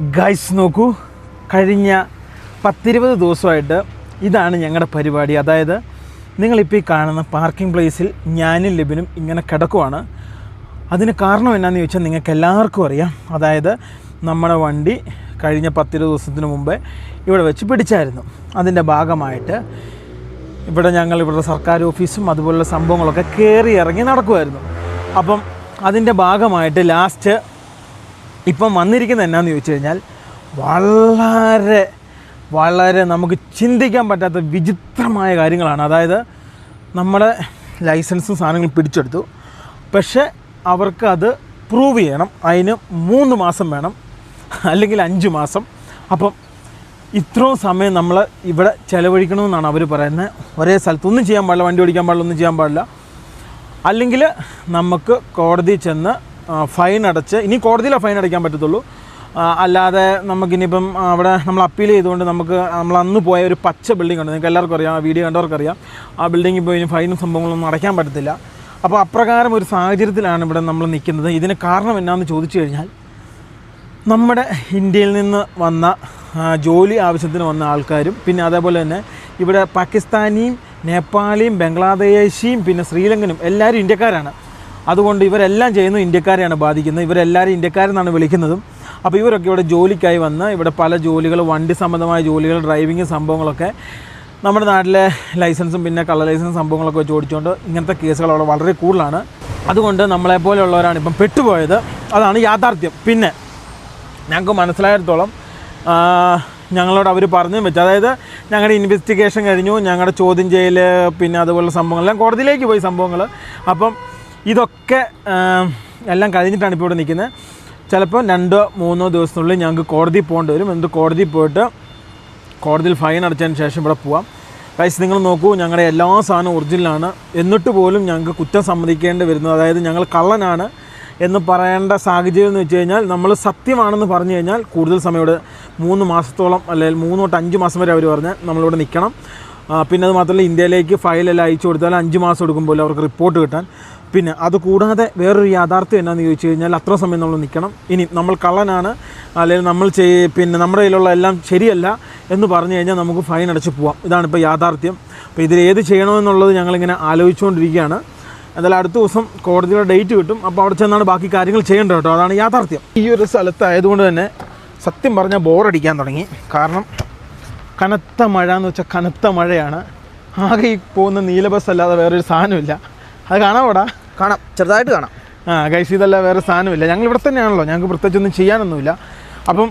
Guys നോക്കൂ. കഴിഞ്ഞ പത്തിരുപത് ദിവസമായിട്ട് ഇതാണ് ഞങ്ങളുടെ പരിപാടി. അതായത് നിങ്ങളിപ്പോൾ ഈ കാണുന്ന പാർക്കിംഗ് പ്ലേസിൽ ഞാനും ലിബിനും ഇങ്ങനെ കിടക്കുവാണ്. അതിന് കാരണം എന്നാന്ന് ചോദിച്ചാൽ നിങ്ങൾക്ക് എല്ലാവർക്കും അറിയാം. അതായത് നമ്മുടെ വണ്ടി കഴിഞ്ഞ പത്തിരുപത് ദിവസത്തിന് മുമ്പേ ഇവിടെ വെച്ച് പിടിച്ചായിരുന്നു. അതിന്റെ ഭാഗമായിട്ട് ഇവിടെ ഞങ്ങൾ ഇവിടെ സർക്കാർ ഓഫീസും അതുപോലുള്ള സംഭവങ്ങളൊക്കെ കയറി ഇറങ്ങി നടക്കുമായിരുന്നു അപ്പം അതിന്റെ ഭാഗമായിട്ട് ലാസ്റ്റ് ഇപ്പം വന്നിരിക്കുന്നത് എന്നാന്ന് ചോദിച്ചു കഴിഞ്ഞാൽ വളരെ വളരെ നമുക്ക് ചിന്തിക്കാൻ പറ്റാത്ത വിചിത്രമായ കാര്യങ്ങളാണ്. അതായത് നമ്മുടെ ലൈസൻസും സാധനങ്ങൾ പിടിച്ചെടുത്തു. പക്ഷേ അവർക്ക് അത് പ്രൂവ് ചെയ്യണം. അതിന് മൂന്ന് മാസം വേണം. അല്ലെങ്കിൽ അഞ്ച് മാസം. അപ്പം ഇത്രയും സമയം നമ്മൾ ഇവിടെ ചിലവഴിക്കണമെന്നാണ് അവർ പറയുന്നത്. ഒരേ സ്ഥലത്ത് ഒന്നും ചെയ്യാൻ പാടില്ല വണ്ടി ഓടിക്കാൻ പാടില്ല ഒന്നും ചെയ്യാൻ പാടില്ല. അല്ലെങ്കിൽ നമുക്ക് കോടതി ചെന്ന് ഫൈൻ അടച്ച്. ഇനി കോടതിയിലെ ഫൈൻ അടയ്ക്കാൻ പറ്റത്തുള്ളൂ. അല്ലാതെ നമുക്കിനിപ്പം അവിടെ നമ്മൾ അപ്പീൽ ചെയ്തുകൊണ്ട് നമുക്ക് നമ്മൾ അന്ന് പോയ ഒരു പച്ച ബിൽഡിംഗ് ഉണ്ട് നിങ്ങൾക്ക് എല്ലാവർക്കും അറിയാം ആ വീഡിയോ കണ്ടവർക്കറിയാം. ആ ബിൽഡിങ്ങിൽ പോയി ഫൈനും സംഭവങ്ങളൊന്നും അടയ്ക്കാൻ പറ്റത്തില്ല. അപ്പോൾ അപ്രകാരം ഒരു സാഹചര്യത്തിലാണ് ഇവിടെ നമ്മൾ നിൽക്കുന്നത്. ഇതിന് കാരണം എന്നാന്ന് ചോദിച്ചു കഴിഞ്ഞാൽ നമ്മുടെ ഇന്ത്യയിൽ നിന്ന് വന്ന ജോലി ആവശ്യത്തിന് വന്ന ആൾക്കാരും പിന്നെ അതേപോലെ തന്നെ ഇവിടെ പാകിസ്ഥാനിയും നേപ്പാളിയും ബംഗ്ലാദേശിയും പിന്നെ ശ്രീലങ്കനും എല്ലാവരും ഇന്ത്യക്കാരാണ്. അതുകൊണ്ട് ഇവരെല്ലാം ചെയ്യുന്നത് ഇന്ത്യക്കാരെയാണ് ബാധിക്കുന്നത്. ഇവരെല്ലാവരും ഇന്ത്യക്കാരെന്നാണ് വിളിക്കുന്നതും. അപ്പോൾ ഇവരൊക്കെ ഇവിടെ ജോലിക്കായി വന്ന് ഇവിടെ പല ജോലികൾ വണ്ടി സംബന്ധമായ ജോലികൾ ഡ്രൈവിങ് സംഭവങ്ങളൊക്കെ നമ്മുടെ നാട്ടിലെ ലൈസൻസും പിന്നെ കള്ള ലൈസൻസ് സംഭവങ്ങളൊക്കെ വെച്ച് ഓടിച്ചുകൊണ്ട് ഇങ്ങനത്തെ കേസുകൾ അവിടെ വളരെ കൂടുതലാണ്. അതുകൊണ്ട് നമ്മളെ പോലെയുള്ളവരാണ് ഇപ്പം പെട്ടുപോയത്. അതാണ് യാഥാർത്ഥ്യം. പിന്നെ ഞങ്ങൾക്ക് മനസ്സിലായിടത്തോളം ഞങ്ങളോട് അവർ പറഞ്ഞു വെച്ചു. അതായത് ഞങ്ങളുടെ ഇൻവെസ്റ്റിഗേഷൻ കഴിഞ്ഞു. ഞങ്ങളുടെ ചോദ്യം ചെയ്യൽ പിന്നെ അതുപോലുള്ള സംഭവങ്ങളെല്ലാം കോടതിയിലേക്ക് പോയി സംഭവങ്ങൾ അപ്പം ഇതൊക്കെ എല്ലാം കഴിഞ്ഞിട്ടാണ് ഇപ്പോൾ ഇവിടെ നിൽക്കുന്നത്. ചിലപ്പോൾ രണ്ടോ മൂന്നോ ദിവസത്തിനുള്ളിൽ ഞങ്ങൾക്ക് കോടതിയിൽ പോകേണ്ടി വരും. എന്നിട്ട് കോടതിയിൽ പോയിട്ട് കോടതിയിൽ ഫൈൻ അടച്ചതിന് ശേഷം ഇവിടെ പോവാം. ഗൈസ് നിങ്ങൾ നോക്കൂ ഞങ്ങളുടെ എല്ലാ സാധനവും ഒറിജിനലാണ് എന്നിട്ട് പോലും ഞങ്ങൾക്ക് കുറ്റം സമ്മതിക്കേണ്ടി വരുന്നത് അതായത് ഞങ്ങൾ കള്ളനാണ് എന്ന് പറയേണ്ട സാഹചര്യം എന്ന് വെച്ച് കഴിഞ്ഞാൽ നമ്മൾ സത്യമാണെന്ന് പറഞ്ഞു കഴിഞ്ഞാൽ കൂടുതൽ സമയം ഇവിടെ മൂന്ന് മാസത്തോളം അല്ലെങ്കിൽ മൂന്ന് തൊട്ട് അഞ്ച് മാസം വരെ അവർ പറഞ്ഞാൽ നമ്മളിവിടെ നിൽക്കണം. പിന്നെ അത് മാത്രമല്ല ഇന്ത്യയിലേക്ക് ഫയലെല്ലാം അയച്ചു കൊടുത്താൽ അഞ്ച് മാസം എടുക്കുമ്പോൾ അവർക്ക് റിപ്പോർട്ട് കിട്ടാൻ. പിന്നെ അത് കൂടാതെ വേറൊരു യാഥാർത്ഥ്യം എന്നാന്ന് ചോദിച്ചു കഴിഞ്ഞാൽ അത്ര സമയം നമ്മൾ നിൽക്കണം. ഇനി നമ്മൾ കള്ളനാണ് അല്ലെങ്കിൽ നമ്മൾ ചെയ് പിന്നെ നമ്മുടെ കയ്യിലുള്ള എല്ലാം ശരിയല്ല എന്ന് പറഞ്ഞു കഴിഞ്ഞാൽ നമുക്ക് ഫൈൻ അടച്ച് പോവാം. ഇതാണ് ഇപ്പോൾ യാഥാർത്ഥ്യം. അപ്പോൾ ഇതിൽ ഏത് ചെയ്യണമെന്നുള്ളത് ഞങ്ങളിങ്ങനെ ആലോചിച്ചുകൊണ്ടിരിക്കുകയാണ്. എന്തായാലും അടുത്ത ദിവസം കോടതിയുടെ ഡേറ്റ് കിട്ടും. അപ്പോൾ അവിടെ ചെന്നാണ് ബാക്കി കാര്യങ്ങൾ ചെയ്യേണ്ടത് കേട്ടോ. അതാണ് യാഥാർത്ഥ്യം. ഈ ഒരു സ്ഥലത്തായതുകൊണ്ട് തന്നെ സത്യം പറഞ്ഞാൽ ബോറടിക്കാൻ തുടങ്ങി. കാരണം കനത്ത മഴ എന്ന് വെച്ചാൽ കനത്ത മഴയാണ്. ആകെ ഈ പോകുന്ന നീലബസ് അല്ലാതെ വേറൊരു സാധനമില്ല അത് കാണാവോടാ? കാണാം. ചെറുതായിട്ട് കാണാം. ആ ഗൈസ് ഇതല്ല വേറെ സാധനമില്ല. ഞങ്ങൾ ഇവിടെ തന്നെയാണല്ലോ. ഞങ്ങൾക്ക് പ്രത്യേകിച്ചൊന്നും ചെയ്യാനൊന്നുമില്ല. അപ്പം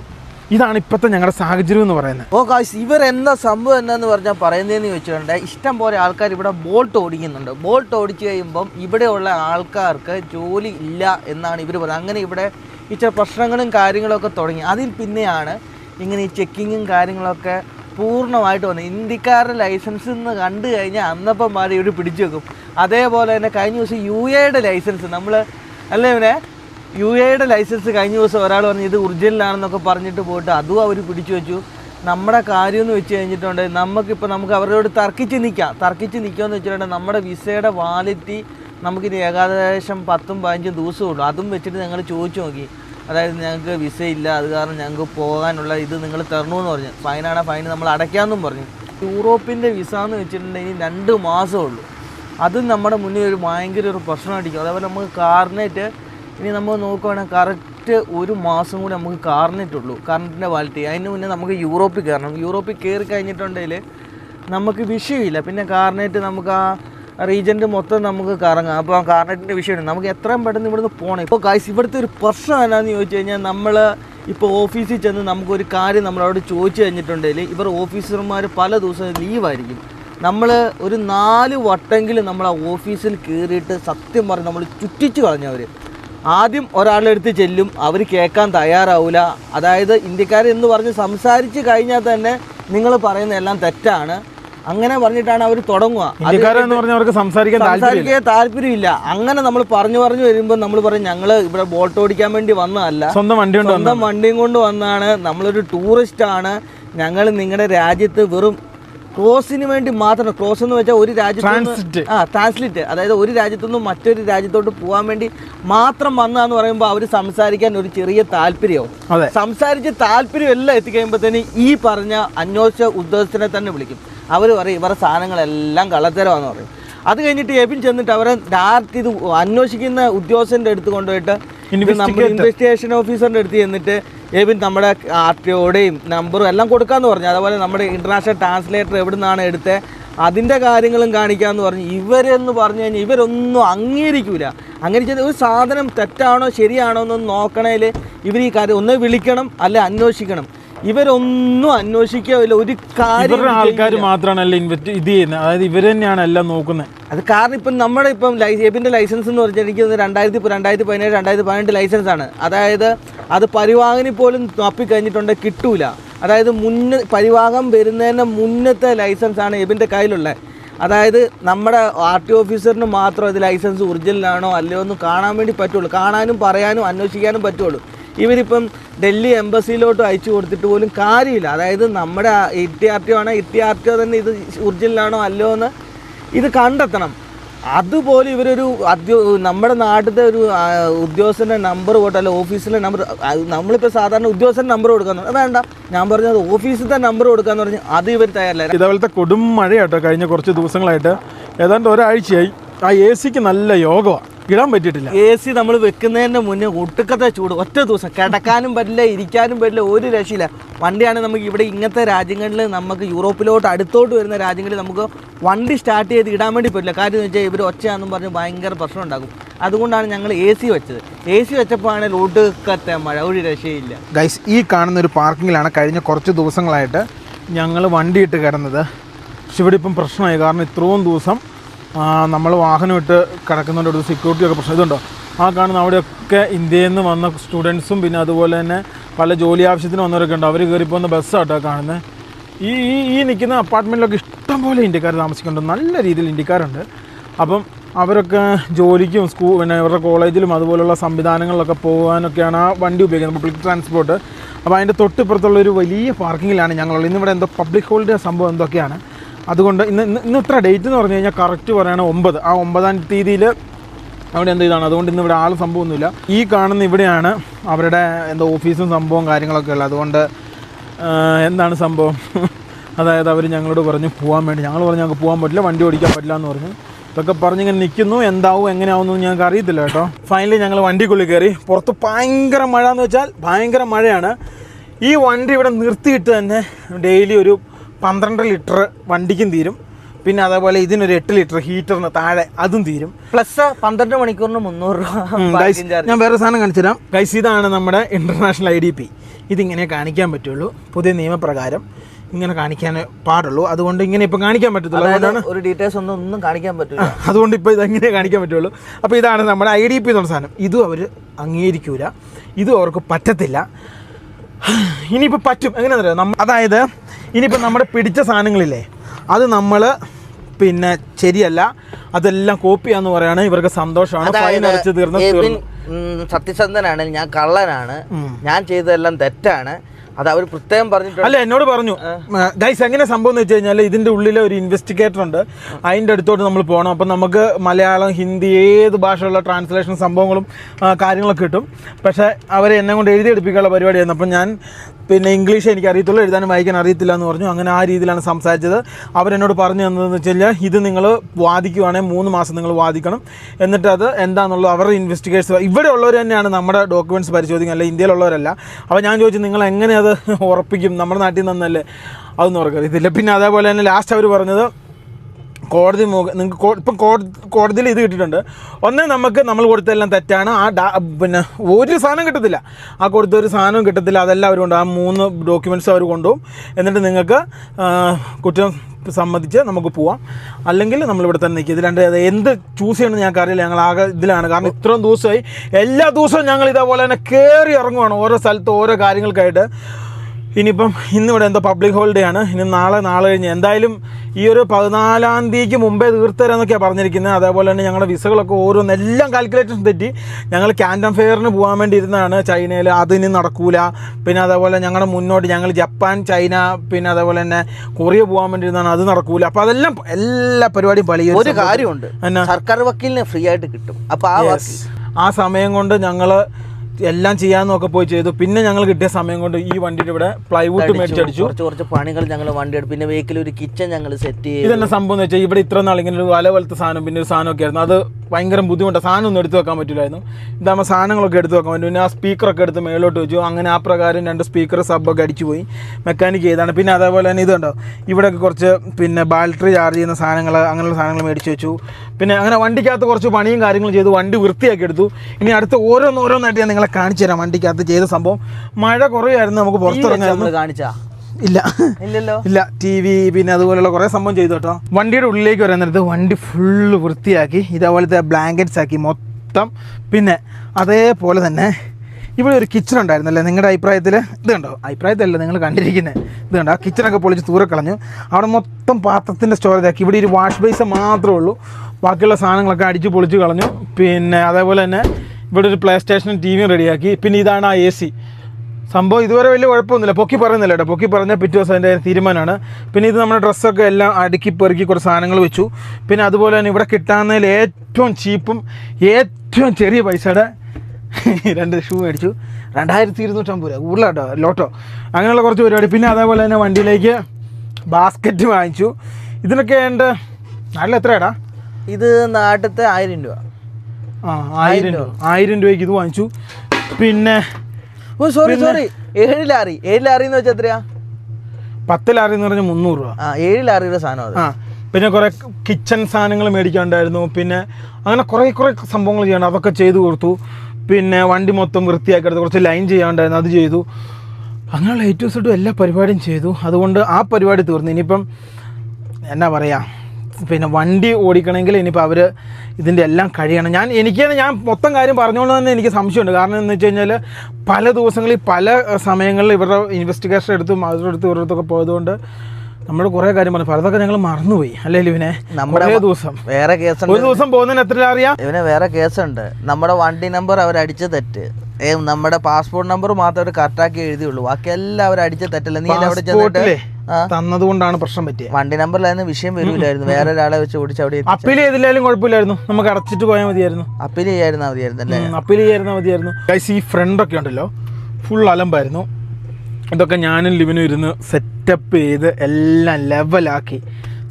ഇതാണ് ഇപ്പോഴത്തെ ഞങ്ങളുടെ സാഹചര്യം എന്ന് പറയുന്നത്. ഓ കാശ് ഇവർ എന്താ സംഭവം എന്താന്ന് പറഞ്ഞാൽ പറയുന്നതെന്ന് ചോദിച്ചിട്ടുണ്ട്. ഇഷ്ടം പോലെ ആൾക്കാർ ഇവിടെ ബോൾട്ട് ഓടിക്കുന്നുണ്ട്. ബോൾട്ട് ഓടിച്ചു കഴിയുമ്പം ഇവിടെയുള്ള ആൾക്കാർക്ക് ജോലി ഇല്ല എന്നാണ് ഇവർ പറയുന്നത്. അങ്ങനെ ഇവിടെ ഇച്ചിരി പ്രശ്നങ്ങളും കാര്യങ്ങളൊക്കെ തുടങ്ങി. അതിൽ പിന്നെയാണ് ഇങ്ങനെ ഈ ചെക്കിങ്ങും കാര്യങ്ങളൊക്കെ പൂർണമായിട്ട് വന്നത്. ഇന്ത്യക്കാരുടെ ലൈസൻസ് എന്ന് കണ്ടു കഴിഞ്ഞാൽ അന്നപ്പം മാറി ഇവർ പിടിച്ചു വെക്കും. അതേപോലെ തന്നെ കഴിഞ്ഞ ദിവസം യു എയുടെ ലൈസൻസ് നമ്മൾ അല്ലേ ഇവനെ? യു എയുടെ ലൈസൻസ് കഴിഞ്ഞ ദിവസം ഒരാൾ പറഞ്ഞു ഇത് ഒറിജിനലാണെന്നൊക്കെ പറഞ്ഞിട്ട് പോയിട്ട് അതും അവർ പിടിച്ചു വെച്ചു. നമ്മുടെ കാര്യം എന്ന് വെച്ച് കഴിഞ്ഞിട്ടുണ്ട് നമുക്കിപ്പോൾ നമുക്ക് അവരോട് തർക്കിച്ച് നിൽക്കാം തർക്കിച്ച് നിൽക്കുകയെന്ന് വെച്ചിട്ടുണ്ടെങ്കിൽ നമ്മുടെ വിസയുടെ വാലിറ്റി നമുക്കിനി ഏകദേശം പത്തും പതിനഞ്ചും ദിവസമേ ഉള്ളൂ. അതും വെച്ചിട്ട് ഞങ്ങൾ ചോദിച്ചു നോക്കി. അതായത് ഞങ്ങൾക്ക് വിസ ഇല്ല അത് കാരണം ഞങ്ങൾക്ക് പോകാനുള്ള ഇത് നിങ്ങൾ തരണമെന്ന് പറഞ്ഞു. ഫൈനാണ് ഫൈൻ നമ്മൾ അടയ്ക്കാമെന്നും പറഞ്ഞു. യൂറോപ്പിന്റെ വിസ എന്ന് വെച്ചിട്ടുണ്ടെങ്കിൽ രണ്ട് മാസമേ ഉള്ളൂ. അതും നമ്മുടെ മുന്നിൽ ഒരു ഭയങ്കര ഒരു പ്രശ്നമായിരിക്കും അതേപോലെ നമുക്ക് കാർണേറ്റ് ഇനി നമ്മൾ നോക്കുകയാണെങ്കിൽ കറക്റ്റ് ഒരു മാസം കൂടി നമുക്ക് കാർണേറ്റ് ഉള്ളൂ കറണ്ടിന്റെ വാലിറ്റി അതിന് മുന്നേ നമുക്ക് യൂറോപ്പിൽ കയറണം. യൂറോപ്പിൽ കയറി കഴിഞ്ഞിട്ടുണ്ടെങ്കിൽ നമുക്ക് വിഷയമില്ല. പിന്നെ കാർണേറ്റ് നമുക്ക് ആ റീജന്റ് മൊത്തം നമുക്ക് കറങ്ങാം. അപ്പോൾ ആ കാർണേറ്റിന്റെ വിഷയമുണ്ട് നമുക്ക് എത്രയും പെട്ടെന്ന് ഇവിടുന്ന് പോകണം ഇപ്പോൾ കാശ് ഇവിടുത്തെ ഒരു പ്രശ്നം എന്നാന്ന് ചോദിച്ചു കഴിഞ്ഞാൽ നമ്മൾ ഇപ്പോൾ ഓഫീസിൽ ചെന്ന് നമുക്കൊരു കാര്യം നമ്മളവിടെ ചോദിച്ചു കഴിഞ്ഞിട്ടുണ്ടെങ്കിൽ ഇവർ ഓഫീസർമാർ പല ദിവസവും ലീവായിരിക്കും നമ്മൾ ഒരു നാല് വട്ടെങ്കിലും നമ്മൾ ആ ഓഫീസിൽ കയറിയിട്ട് സത്യം പറഞ്ഞ് നമ്മൾ ചുറ്റിച്ച് കളഞ്ഞവർ ആദ്യം ഒരാളുടെ അടുത്ത് ചെല്ലും അവർ കേൾക്കാൻ തയ്യാറാവില്ല അതായത് ഇന്ത്യക്കാർ എന്ന് പറഞ്ഞ് സംസാരിച്ച് കഴിഞ്ഞാൽ തന്നെ നിങ്ങൾ പറയുന്ന എല്ലാം തെറ്റാണ്. അങ്ങനെ പറഞ്ഞിട്ടാണ് അവർ തുടങ്ങുക. അവർക്ക് സംസാരിക്കാൻ താല്പര്യം താല്പര്യമില്ല. അങ്ങനെ നമ്മൾ പറഞ്ഞു പറഞ്ഞു വരുമ്പോൾ നമ്മൾ പറയും ഞങ്ങൾ ഇവിടെ ബോട്ട് ഓടിക്കാൻ വേണ്ടി വന്നതല്ല. സ്വന്തം വണ്ടി സ്വന്തം വണ്ടിയും കൊണ്ട് വന്നാണ് നമ്മളൊരു ടൂറിസ്റ്റ് ആണ് ഞങ്ങൾ നിങ്ങളുടെ രാജ്യത്ത് വെറും ക്രോസിന് വേണ്ടി മാത്രം ക്രോസ് എന്ന് വെച്ചാൽ ഒരു രാജ്യത്ത്. ആ ട്രാൻസ്ലിറ്റ് അതായത് ഒരു രാജ്യത്തു നിന്നും മറ്റൊരു രാജ്യത്തോട്ട് പോകാൻ വേണ്ടി മാത്രം വന്നതെന്ന് പറയുമ്പോൾ അവർ സംസാരിക്കാൻ ഒരു ചെറിയ താല്പര്യവും സംസാരിച്ച് താല്പര്യം എല്ലാം എത്തിക്കഴിയുമ്പോഴത്തേന് ഈ പറഞ്ഞ അന്വേഷണ ഉദ്യോഗസ്ഥനെ തന്നെ വിളിക്കും. അവർ പറയും ഇവരുടെ സാധനങ്ങളെല്ലാം കള്ളത്തരമാണെന്ന് പറയും. അത് കഴിഞ്ഞിട്ട് എബിൻ ചെന്നിട്ട് അവരെ ഡയറക്റ്റ് ഇത് അന്വേഷിക്കുന്ന ഉദ്യോഗസ്ഥന്റെ അടുത്ത് കൊണ്ടുപോയിട്ട് ഇൻവെസ്റ്റിഗേഷൻ ഓഫീസറിന്റെ അടുത്ത് ചെന്നിട്ട് എബിൻ നമ്മുടെ ആർ ടി ഒയുടെയും നമ്പറും എല്ലാം കൊടുക്കാമെന്ന് പറഞ്ഞു. അതുപോലെ നമ്മുടെ ഇന്റർനാഷണൽ ട്രാൻസ്ലേറ്റർ എവിടെ നിന്നാണ് എടുത്തത് അതിന്റെ കാര്യങ്ങളും കാണിക്കാമെന്ന് പറഞ്ഞു. ഇവരെന്ന് പറഞ്ഞു കഴിഞ്ഞാൽ ഇവരൊന്നും അംഗീകരിക്കില്ല അംഗീകരിച്ചത് ഒരു സാധനം തെറ്റാണോ ശരിയാണോ എന്നൊന്ന് നോക്കണേൽ ഇവർ ഈ കാര്യം ഒന്ന് വിളിക്കണം അല്ലെ അന്വേഷിക്കണം. ഇവരൊന്നും അന്വേഷിക്കാവില്ല ഒരു കാര്യം ആൾക്കാർ മാത്രമാണല്ലോ ഇൻവെസ്റ്റ് ഇത് ചെയ്യുന്നത്. അതായത് ഇവർ തന്നെയാണ് എല്ലാം നോക്കുന്നത്. അത് കാരണം ഇപ്പം നമ്മുടെ ഇപ്പം എബിന്റെ ലൈസൻസ് എന്ന് പറഞ്ഞാൽ എനിക്ക് രണ്ടായിരത്തി രണ്ടായിരത്തി പതിനേഴ് രണ്ടായിരത്തി പതിനെട്ട് ലൈസൻസ് ആണ്. അതായത് അത് പരിവാഹനി പോലും തപ്പിക്കഴിഞ്ഞിട്ടുണ്ട് കിട്ടൂല. അതായത് മുന്നേ പരിവാഹം വരുന്നതിന് മുന്നത്തെ ലൈസൻസ് ആണ് എബിന്റെ കയ്യിലുള്ളത്. അതായത് നമ്മുടെ ആർ ടി ഓഫീസറിന് മാത്രം ഇത് ലൈസൻസ് ഒറിജിനലാണോ അല്ലയോ എന്ന് കാണാൻ വേണ്ടി പറ്റുള്ളൂ. കാണാനും പറയാനും അന്വേഷിക്കാനും പറ്റുള്ളൂ. ഇവരിപ്പം ഡൽഹി എംബസിയിലോട്ട് അയച്ചു കൊടുത്തിട്ട് പോലും കാര്യമില്ല. അതായത് നമ്മുടെ ഇ ടി ആർ ടി ആണോ E T R T O തന്നെ ഇത് ഒറിജിനലാണോ അല്ലയോ എന്ന് ഇത് കണ്ടെത്തണം. അതുപോലെ ഇവരൊരു നമ്മുടെ നാട്ടിലത്തെ ഒരു ഉദ്യോഗസ്ഥന്റെ നമ്പർ പോട്ടെ അല്ല ഓഫീസിലെ നമ്പർ നമ്മളിപ്പോൾ സാധാരണ ഉദ്യോഗസ്ഥന്റെ നമ്പർ കൊടുക്കാൻ വേണ്ട. ഞാൻ പറഞ്ഞത് ഓഫീസിലത്തെ നമ്പർ കൊടുക്കാന്ന് പറഞ്ഞ് അത് ഇവർ തയ്യാറില്ല. ഇതേപോലത്തെ കൊടും മഴയാട്ടോ കഴിഞ്ഞ കുറച്ച് ദിവസങ്ങളായിട്ട്. ഏതാണ്ട് ഒരാഴ്ചയായി. ആ എ സിക്ക് നല്ല യോഗമാണ് ഇടാൻ പറ്റിയിട്ടില്ല. എ സി നമ്മൾ വെക്കുന്നതിന് മുന്നേ ഒട്ടുക്കത്തെ ചൂട്. ഒറ്റ ദിവസം. കിടക്കാനും പറ്റില്ല ഇരിക്കാനും പറ്റില്ല ഒരു രക്ഷയില്ല. വണ്ടിയാണ് നമുക്ക് ഇവിടെ ഇങ്ങനത്തെ രാജ്യങ്ങളിൽ നമുക്ക് യൂറോപ്പിലോട്ട് അടുത്തോട്ട് വരുന്ന രാജ്യങ്ങളിൽ നമുക്ക് വണ്ടി സ്റ്റാർട്ട് ചെയ്ത് ഇടാൻ വേണ്ടി പറ്റില്ല. കാര്യം എന്ന് വെച്ചാൽ ഇവർ ഒച്ചയാണെന്നും പറഞ്ഞ് ഭയങ്കര പ്രശ്നം ഉണ്ടാകും അതുകൊണ്ടാണ് ഞങ്ങൾ എ സി വെച്ചത്. എ സി വെച്ചപ്പോൾ ആണെങ്കിൽ ഒടുക്കത്തെ മഴ. ഒരു രക്ഷയില്ല. ഗൈസ് ഈ കാണുന്ന ഒരു പാർക്കിങ്ങിലാണ് കഴിഞ്ഞ കുറച്ച് ദിവസങ്ങളായിട്ട് ഞങ്ങൾ വണ്ടി ഇട്ട് കിടന്നത്. പക്ഷെ ഇവിടെ ഇപ്പം പ്രശ്നമായി. കാരണം ഇത്രയും ദിവസം നമ്മൾ വാഹനം ഇട്ട് കിടക്കുന്നതിന്റെ ഒരു സെക്യൂരിറ്റി ഒക്കെ പ്രശ്നം. ഇതുണ്ടോ? ആ കാണുന്ന അവിടെയൊക്കെ ഇന്ത്യയിൽ നിന്ന് വന്ന സ്റ്റുഡൻസും പിന്നെ അതുപോലെ തന്നെ പല ജോലി ആവശ്യത്തിന് വന്നവരൊക്കെ ഉണ്ട്. അവർ കയറി പോകുന്ന ബസ്സാട്ടോ കാണുന്നത് ഈ ഈ ഈ നിൽക്കുന്ന അപ്പാർട്ട്മെന്റിലൊക്കെ ഇഷ്ടംപോലെ ഇന്ത്യക്കാർ താമസിക്കുന്നുണ്ട്. നല്ല രീതിയിൽ ഇന്ത്യക്കാരുണ്ട്. അപ്പം അവരൊക്കെ ജോലിക്കും സ്കൂൾ പിന്നെ അവരുടെ കോളേജിലും അതുപോലുള്ള സംവിധാനങ്ങളിലൊക്കെ പോകാനൊക്കെയാണ് ആ വണ്ടി ഉപയോഗിക്കുന്നത്. പബ്ലിക് ട്രാൻസ്പോർട്ട് അപ്പോൾ അതിന്റെ തൊട്ടിപ്പുറത്തുള്ള ഒരു വലിയ പാർക്കിങ്ങിലാണ് ഞങ്ങളുള്ളത്. ഇന്നിവിടെ എന്തോ പബ്ലിക് ഹോളിഡേ സംഭവം എന്തൊക്കെയാണ്? അതുകൊണ്ട് ഇന്ന് ഇന്ന് ഇത്ര ഡേറ്റ് എന്ന് പറഞ്ഞു കഴിഞ്ഞാൽ കറക്റ്റ് പറയണം ഒമ്പത്. ആ ഒമ്പതാം തീയതിയിൽ അവിടെ എന്ത് ഇതാണ്? അതുകൊണ്ട് ഇന്ന് ഇവിടെ ആൾ സംഭവമൊന്നുമില്ല. ഈ കാണുന്ന ഇവിടെയാണ് അവരുടെ എന്തോ ഓഫീസും സംഭവം കാര്യങ്ങളൊക്കെ ഉള്ളത്. അതുകൊണ്ട് എന്താണ് സംഭവം? അതായത് അവർ ഞങ്ങളോട് പറഞ്ഞു പോകാൻ വേണ്ടി. ഞങ്ങൾ പറഞ്ഞു ഞങ്ങൾക്ക് പോകാൻ പറ്റില്ല വണ്ടി ഓടിക്കാൻ പറ്റില്ല എന്ന് പറഞ്ഞു. ഇതൊക്കെ പറഞ്ഞിങ്ങനെ നിൽക്കുന്നു. എന്താവും എങ്ങനെയാവും ഞങ്ങൾക്ക് അറിയത്തില്ല കേട്ടോ. ഫൈനലി ഞങ്ങൾ വണ്ടിക്കുള്ളിൽ കയറി പുറത്ത് ഭയങ്കര മഴ എന്ന് വെച്ചാൽ ഭയങ്കര മഴയാണ്. ഈ വണ്ടി ഇവിടെ നിർത്തിയിട്ട് തന്നെ ഡെയിലി ഒരു പന്ത്രണ്ട് ലിറ്റർ വണ്ടിക്കും തീരും. പിന്നെ അതേപോലെ ഇതിനൊരു എട്ട് ലിറ്റർ ഹീറ്ററിന് താഴെ അതും തീരും. പ്ലസ് പന്ത്രണ്ട് മണിക്കൂറിന് മുന്നൂറ് രൂപ. ഞാൻ വേറെ സാധനം കാണിച്ചുതരാം. ഗൈസ് ഇതാണ് നമ്മുടെ ഇന്റർനാഷണൽ ഐ ഡി പി ഇതിങ്ങനെ കാണിക്കാൻ പറ്റുള്ളൂ. പുതിയ നിയമപ്രകാരം ഇങ്ങനെ കാണിക്കാൻ പാടുള്ളൂ. അതുകൊണ്ട് ഇങ്ങനെ ഇപ്പം കാണിക്കാൻ പറ്റത്തുള്ളൂ. അതുകൊണ്ടാണ് ഒരു ഡീറ്റെയിൽസ് ഒന്നും ഒന്നും കാണിക്കാൻ പറ്റില്ല അതുകൊണ്ട് ഇപ്പോൾ ഇതെങ്ങനെ കാണിക്കാൻ പറ്റുള്ളൂ. അപ്പോൾ ഇതാണ് നമ്മുടെ ഐ ഡി പി എന്നുള്ള സാധനം. ഇതും അവർ അംഗീകരിക്കൂല. ഇതും അവർക്ക് പറ്റത്തില്ല. ഇനിയിപ്പോൾ പറ്റും. എങ്ങനെയാണെന്ന് അറിയാം അതായത് ഇനിയിപ്പോൾ നമ്മുടെ പിടിച്ച സാധനങ്ങളില്ലേ? അത് നമ്മൾ പിന്നെ ശരിയല്ല അതെല്ലാം കോപ്പി ആണെന്ന് പറയാണ്. ഇവർക്ക് സന്തോഷമാണ്. ഫൈൻ അടച്ചു തീർന്ന സത്യസന്ധനാണ് ഞാൻ കള്ളനാണ്. ഞാൻ ചെയ്തതെല്ലാം തെറ്റാണ്. അത് അവർ പ്രത്യേകം പറഞ്ഞിട്ടുണ്ട്. അല്ല എന്നോട് പറഞ്ഞു ഗൈസ് എങ്ങനെ സംഭവം എന്ന് വെച്ച് കഴിഞ്ഞാൽ ഇതിന്റെ ഉള്ളിൽ ഒരു ഇൻവെസ്റ്റിഗേറ്റർ ഉണ്ട്. അതിന്റെ അടുത്തോട്ട് നമ്മൾ പോകണം അപ്പം നമുക്ക് മലയാളം ഹിന്ദി ഏത് ഭാഷയുള്ള ട്രാൻസ്ലേഷൻ സംഭവങ്ങളും കാര്യങ്ങളൊക്കെ കിട്ടും. പക്ഷേ അവർ എന്നെ കൊണ്ട് എഴുതിയെടുപ്പിക്കാനുള്ള പരിപാടിയായിരുന്നു അപ്പം ഞാൻ പിന്നെ ഇംഗ്ലീഷ് എനിക്ക് അറിയത്തുള്ളൂ എഴുതാനും വായിക്കാൻ അറിയത്തില്ല എന്ന് പറഞ്ഞു. അങ്ങനെ ആ രീതിയിലാണ് സംസാരിച്ചത്. അവരെന്നോട് പറഞ്ഞു തന്നതെന്ന് വെച്ച് കഴിഞ്ഞാൽ ഇത് നിങ്ങൾ വാദിക്കുവാണെങ്കിൽ മൂന്ന് മാസം നിങ്ങൾ വാദിക്കണം. എന്നിട്ട് അത് എന്താണെന്നുള്ളത് അവരുടെ ഇൻവെസ്റ്റിഗേറ്റ്സ് ഇവിടെ ഉള്ളവർ തന്നെയാണ് നമ്മുടെ ഡോക്യുമെന്റ്സ് പരിശോധിക്കുക അല്ല? ഇന്ത്യയിലുള്ളവരല്ല. അപ്പോൾ ഞാൻ ചോദിച്ചു നിങ്ങൾ എങ്ങനെ അത് ഉറപ്പിക്കും? നമ്മുടെ നാട്ടിൽ നിന്നല്ലേ? അതൊന്നും ഉറക്കറിയത്തില്ല പിന്നെ അതേപോലെ തന്നെ ലാസ്റ്റ് അവർ പറഞ്ഞത് കോടതി മുഖ നിങ്ങൾക്ക് ഇപ്പം കോടതി കോടതിയിൽ ഇത് കിട്ടിയിട്ടുണ്ട്. ഒന്ന് നമുക്ക് നമ്മൾ കൊടുത്തതെല്ലാം തെറ്റാണ്. ആ ഡാ പിന്നെ ഒരു സാധനം കിട്ടത്തില്ല. ആ കൊടുത്ത ഒരു സാധനവും കിട്ടത്തില്ല. അതെല്ലാം അവർ കൊണ്ടുപോകും ആ മൂന്ന് ഡോക്യുമെന്റ്സ് അവർ കൊണ്ടുപോകും എന്നിട്ട് നിങ്ങൾക്ക് കുറ്റം സമ്മതിച്ച് നമുക്ക് പോവാം. അല്ലെങ്കിൽ നമ്മൾ നമ്മളിവിടെ തന്നെ നിൽക്കും ഇത് രണ്ട് എന്ത് ചൂസ് ചെയ്യണമെന്ന് ഞങ്ങൾക്ക് അറിയില്ല ഞങ്ങൾ ആകെ ഇതിലാണ്. കാരണം ഇത്രയും ദിവസമായി എല്ലാ ദിവസവും ഞങ്ങൾ ഇതേപോലെ തന്നെ കയറി ഇറങ്ങുവാണ്. ഓരോ സ്ഥലത്ത് ഓരോ കാര്യങ്ങൾക്കായിട്ട്. ഇനിയിപ്പം ഇന്നിവിടെ എന്തോ പബ്ലിക് ഹോളിഡേ ആണ്. ഇനി നാളെ നാളെ കഴിഞ്ഞ് എന്തായാലും ഈ ഒരു പതിനാലാം തീയതിക്ക് മുമ്പേ തീർത്തരാന്നൊക്കെയാണ് പറഞ്ഞിരിക്കുന്നത് അതേപോലെ തന്നെ ഞങ്ങളുടെ വിസകളൊക്കെ ഓരോന്ന് എല്ലാം കാൽക്കുലേഷൻ തെറ്റി ഞങ്ങൾ ക്യാൻഡം ഫെയറിന് പോകാൻ വേണ്ടി ഇരുന്നതാണ് ചൈനയിൽ അതിന് നടക്കൂല. പിന്നെ അതേപോലെ ഞങ്ങളുടെ മുന്നോട്ട് ഞങ്ങൾ ജപ്പാൻ ചൈന പിന്നെ അതേപോലെ തന്നെ കൊറിയ പോകാൻ വേണ്ടി ഇരുന്നതാണ് അത് നടക്കൂല. അപ്പോൾ അതെല്ലാം എല്ലാ പരിപാടിയും വലിയ ഒരു കാര്യമുണ്ട്? സർക്കാർ വക്കീലിന് ഫ്രീ ആയിട്ട് കിട്ടും. അപ്പോൾ ആ ആ സമയം കൊണ്ട് ഞങ്ങൾ എല്ലാം ചെയ്യാന്നൊക്കെ പോയി ചെയ്തു. പിന്നെ ഞങ്ങൾ കിട്ടിയ സമയം കൊണ്ട് ഈ വണ്ടിയുടെ ഇവിടെ പ്ലൈവുഡ് മേടിച്ചടിച്ചു. കുറച്ച് കുറച്ച് പണികൾ ഞങ്ങൾ വണ്ടി എടുത്തു. പിന്നെ വെഹിക്കിൽ ഒരു കിച്ചൺ ഞങ്ങൾ സെറ്റ് ചെയ്തു. ഇതെന്നെ സംഭവം എന്ന് വെച്ചാൽ ഇവിടെ ഇത്ര നാൾ ഇങ്ങനെ ഒരു വല പോലത്തെ സാധനം പിന്നെ ഒരു സാധനം ഒക്കെ ആയിരുന്നു. അത് ഭയങ്കര ബുദ്ധിമുട്ടാണ് സാധനം ഒന്നും എടുത്തു വെക്കാൻ പറ്റില്ലായിരുന്നു ഇതാകുമ്പോൾ സാധനങ്ങളൊക്കെ എടുത്തു വെക്കാൻ പറ്റും. പിന്നെ ആ സ്പീക്കറൊക്കെ എടുത്ത് മേലോട്ട് വെച്ചു. അങ്ങനെ ആ പ്രകാരം രണ്ട് സ്പീക്കർ സബ്ബൊക്കെ അടിച്ചു പോയി. മെക്കാനിക് ചെയ്താണ് പിന്നെ അതേപോലെ തന്നെ ഇതുണ്ടോ? ഇവിടെയൊക്കെ കുറച്ച് പിന്നെ ബാറ്ററി ചാർജ് ചെയ്യുന്ന സാധനങ്ങൾ അങ്ങനെയുള്ള സാധനങ്ങൾ മേടിച്ച് വെച്ചു. പിന്നെ അങ്ങനെ വണ്ടിക്കകത്ത് കുറച്ച് പണിയും കാര്യങ്ങളും ചെയ്തു. വണ്ടി വൃത്തിയാക്കി എടുത്തു. ഇനി അടുത്ത ഓരോന്നോരോന്നായിട്ട് ഞാൻ നിങ്ങളെ കാണിച്ചു തരാം വണ്ടിക്കകത്ത് ചെയ്ത സംഭവം. മഴ കുറവായിരുന്നു നമുക്ക് പുറത്തിറങ്ങാൻ കാണിച്ചാൽ കാണിച്ചാ? ഇല്ല. ഇല്ലല്ലോ. ഇല്ല ടി വി പിന്നെ അതുപോലെയുള്ള കുറേ സംഭവം ചെയ്തു കേട്ടോ. വണ്ടിയുടെ ഉള്ളിലേക്ക് വരാൻ നേരത്ത് വണ്ടി ഫുള്ള് വൃത്തിയാക്കി ഇതേപോലത്തെ ബ്ലാങ്കറ്റ്സ് ആക്കി മൊത്തം. പിന്നെ അതേപോലെ തന്നെ ഇവിടെ ഒരു കിച്ചൺ ഉണ്ടായിരുന്നല്ലേ? നിങ്ങളുടെ അഭിപ്രായത്തിൽ ഇത് കണ്ടോ? അഭിപ്രായത്തിലല്ല നിങ്ങൾ കണ്ടിരിക്കുന്നത് ഇത് കണ്ടോ? ആ കിച്ചണൊക്കെ പൊളിച്ച് തൂരെ കളഞ്ഞു. അവിടെ മൊത്തം പാത്രത്തിന്റെ സ്റ്റോറേജ് ആക്കി. ഇവിടെ ഒരു വാഷ് ബേസ് മാത്രമേ ഉള്ളൂ. ബാക്കിയുള്ള സാധനങ്ങളൊക്കെ അടിച്ച് പൊളിച്ച് കളഞ്ഞു. പിന്നെ അതേപോലെ തന്നെ ഇവിടെ ഒരു പ്ലേ സ്റ്റേഷനും ടി വിയും റെഡിയാക്കി പിന്നെ ഇതാണ് ആ എ സി സംഭവം ഇതുവരെ വലിയ കുഴപ്പമൊന്നുമില്ല. പൊക്കി പറയുന്നില്ല കേട്ടോ. പൊക്കി പറഞ്ഞാൽ പിറ്റേ ദിവസം അതിന്റെ തീരുമാനമാണ്. പിന്നെ ഇത് നമ്മുടെ ഡ്രസ്സൊക്കെ എല്ലാം അടുക്കി പെറുക്കി കുറച്ച് സാധനങ്ങൾ വെച്ചു. പിന്നെ അതുപോലെ തന്നെ ഇവിടെ കിട്ടാവുന്നതിൽ ഏറ്റവും ചീപ്പും ഏറ്റവും ചെറിയ പൈസയുടെ രണ്ട് ഷൂ മേടിച്ചു. രണ്ടായിരത്തി ഇരുന്നൂറ്റമ്പത് രൂപ കൂടുതലാട്ടോ ലോട്ടോ. അങ്ങനെയുള്ള കുറച്ച് പരിപാടി. പിന്നെ അതേപോലെ തന്നെ വണ്ടിയിലേക്ക് ബാസ്ക്കറ്റ് വാങ്ങിച്ചു. ഇതിനൊക്കെ എന്റെ നാട്ടിൽ എത്രയാടാ? ഇത് നാട്ടിലത്തെ ആയിരം രൂപ. ആ ആയിരം രൂപ. ആയിരം രൂപയ്ക്ക് ഇത് വാങ്ങിച്ചു. പിന്നെ ഓ സോറി സോറി ഏഴ് ലാറി. ഏഴ് ലാറി എന്ന് വെച്ചാൽ എത്രയാ? പത്ത് ലാറി എന്ന് പറഞ്ഞാൽ മുന്നൂറ് രൂപ. ആ ഏഴ് ലാറിയുടെ സാധനം ആ പിന്നെ കുറേ കിച്ചൺ സാധനങ്ങൾ മേടിക്കാണ്ടായിരുന്നു. പിന്നെ അങ്ങനെ കുറേ കുറേ സംഭവങ്ങൾ ചെയ്യണം അതൊക്കെ ചെയ്തു കൊടുത്തു. പിന്നെ വണ്ടി മൊത്തം വൃത്തിയാക്കി എടുത്ത് കുറച്ച് ലൈൻ ചെയ്യാണ്ടായിരുന്നു. അത് ചെയ്തു. അങ്ങനെയുള്ള ഏറ്റവും എല്ലാ പരിപാടിയും ചെയ്തു. അതുകൊണ്ട് ആ പരിപാടി തീർന്നു. ഇനിയിപ്പം എന്നാ പറയുക പിന്നെ വണ്ടി ഓടിക്കണമെങ്കിൽ ഇനിയിപ്പോൾ അവർ ഇതിന്റെ എല്ലാം കഴിയണം. ഞാൻ എനിക്ക് ഞാൻ മൊത്തം കാര്യം പറഞ്ഞുകൊണ്ട് തന്നെ എനിക്ക് സംശയമുണ്ട്. കാരണം എന്ന് വെച്ച് കഴിഞ്ഞാൽ പല ദിവസങ്ങളിൽ പല സമയങ്ങളിൽ ഇവരുടെ ഇൻവെസ്റ്റിഗേഷൻ എടുത്തും അവരുടെ അടുത്ത് ഇവരുടെ അടുത്തൊക്കെ പോയതുകൊണ്ട് നമ്മൾ കുറേ കാര്യം പറഞ്ഞു. പലതൊക്കെ ഞങ്ങൾ മറന്നുപോയി. അല്ലേ ഇവനെ നമ്മുടെ ദിവസം. വേറെ കേസ് ഒരു ദിവസം പോകുന്നതിന് എത്ര അറിയാം? ഇവനെ വേറെ കേസുണ്ട്. നമ്മുടെ വണ്ടി നമ്പർ അവർ അടിച്ച തെറ്റ്. നമ്മുടെ പാസ്പോർട്ട് നമ്പർ മാത്രം അവർ കറക്റ്റാക്കി എഴുതിയുള്ളൂ. ബാക്കി എല്ലാം അവർ അടിച്ച തെറ്റല്ല? നീ അവിടെ ചെന്നിട്ട് പാസ്പോർട്ടിലെ കൊണ്ടാണ് തന്നതുകൊണ്ടാണ് പ്രശ്നം പറ്റിയത് വണ്ടി നമ്പറിലായിരുന്നു വിഷയം വരൂലായിരുന്നു. വേറെ ഒരാളെ വെച്ച് ഓടിച്ച് അവിടെ അപ്പീൽ ചെയ്തില്ലാലും കുഴപ്പമില്ലായിരുന്നു. നമുക്ക് അടച്ചിട്ട് പോയാൽ മതിയായിരുന്നു. അപ്പീൽ ചെയ്യായിരുന്നാ മതിയായിരുന്നു അല്ലേ? അപ്പീൽ ചെയ്യായിരുന്നാൽ മതിയായിരുന്നു. ഗൈസ് ഈ ഫ്രണ്ടൊക്കെ ഉണ്ടല്ലോ. ഫുൾ അലമ്പായിരുന്നു. ഇതൊക്കെ ഞാനും ലിവിനും ഇരുന്ന് സെറ്റപ്പ് ചെയ്ത് എല്ലാം ലെവലാക്കി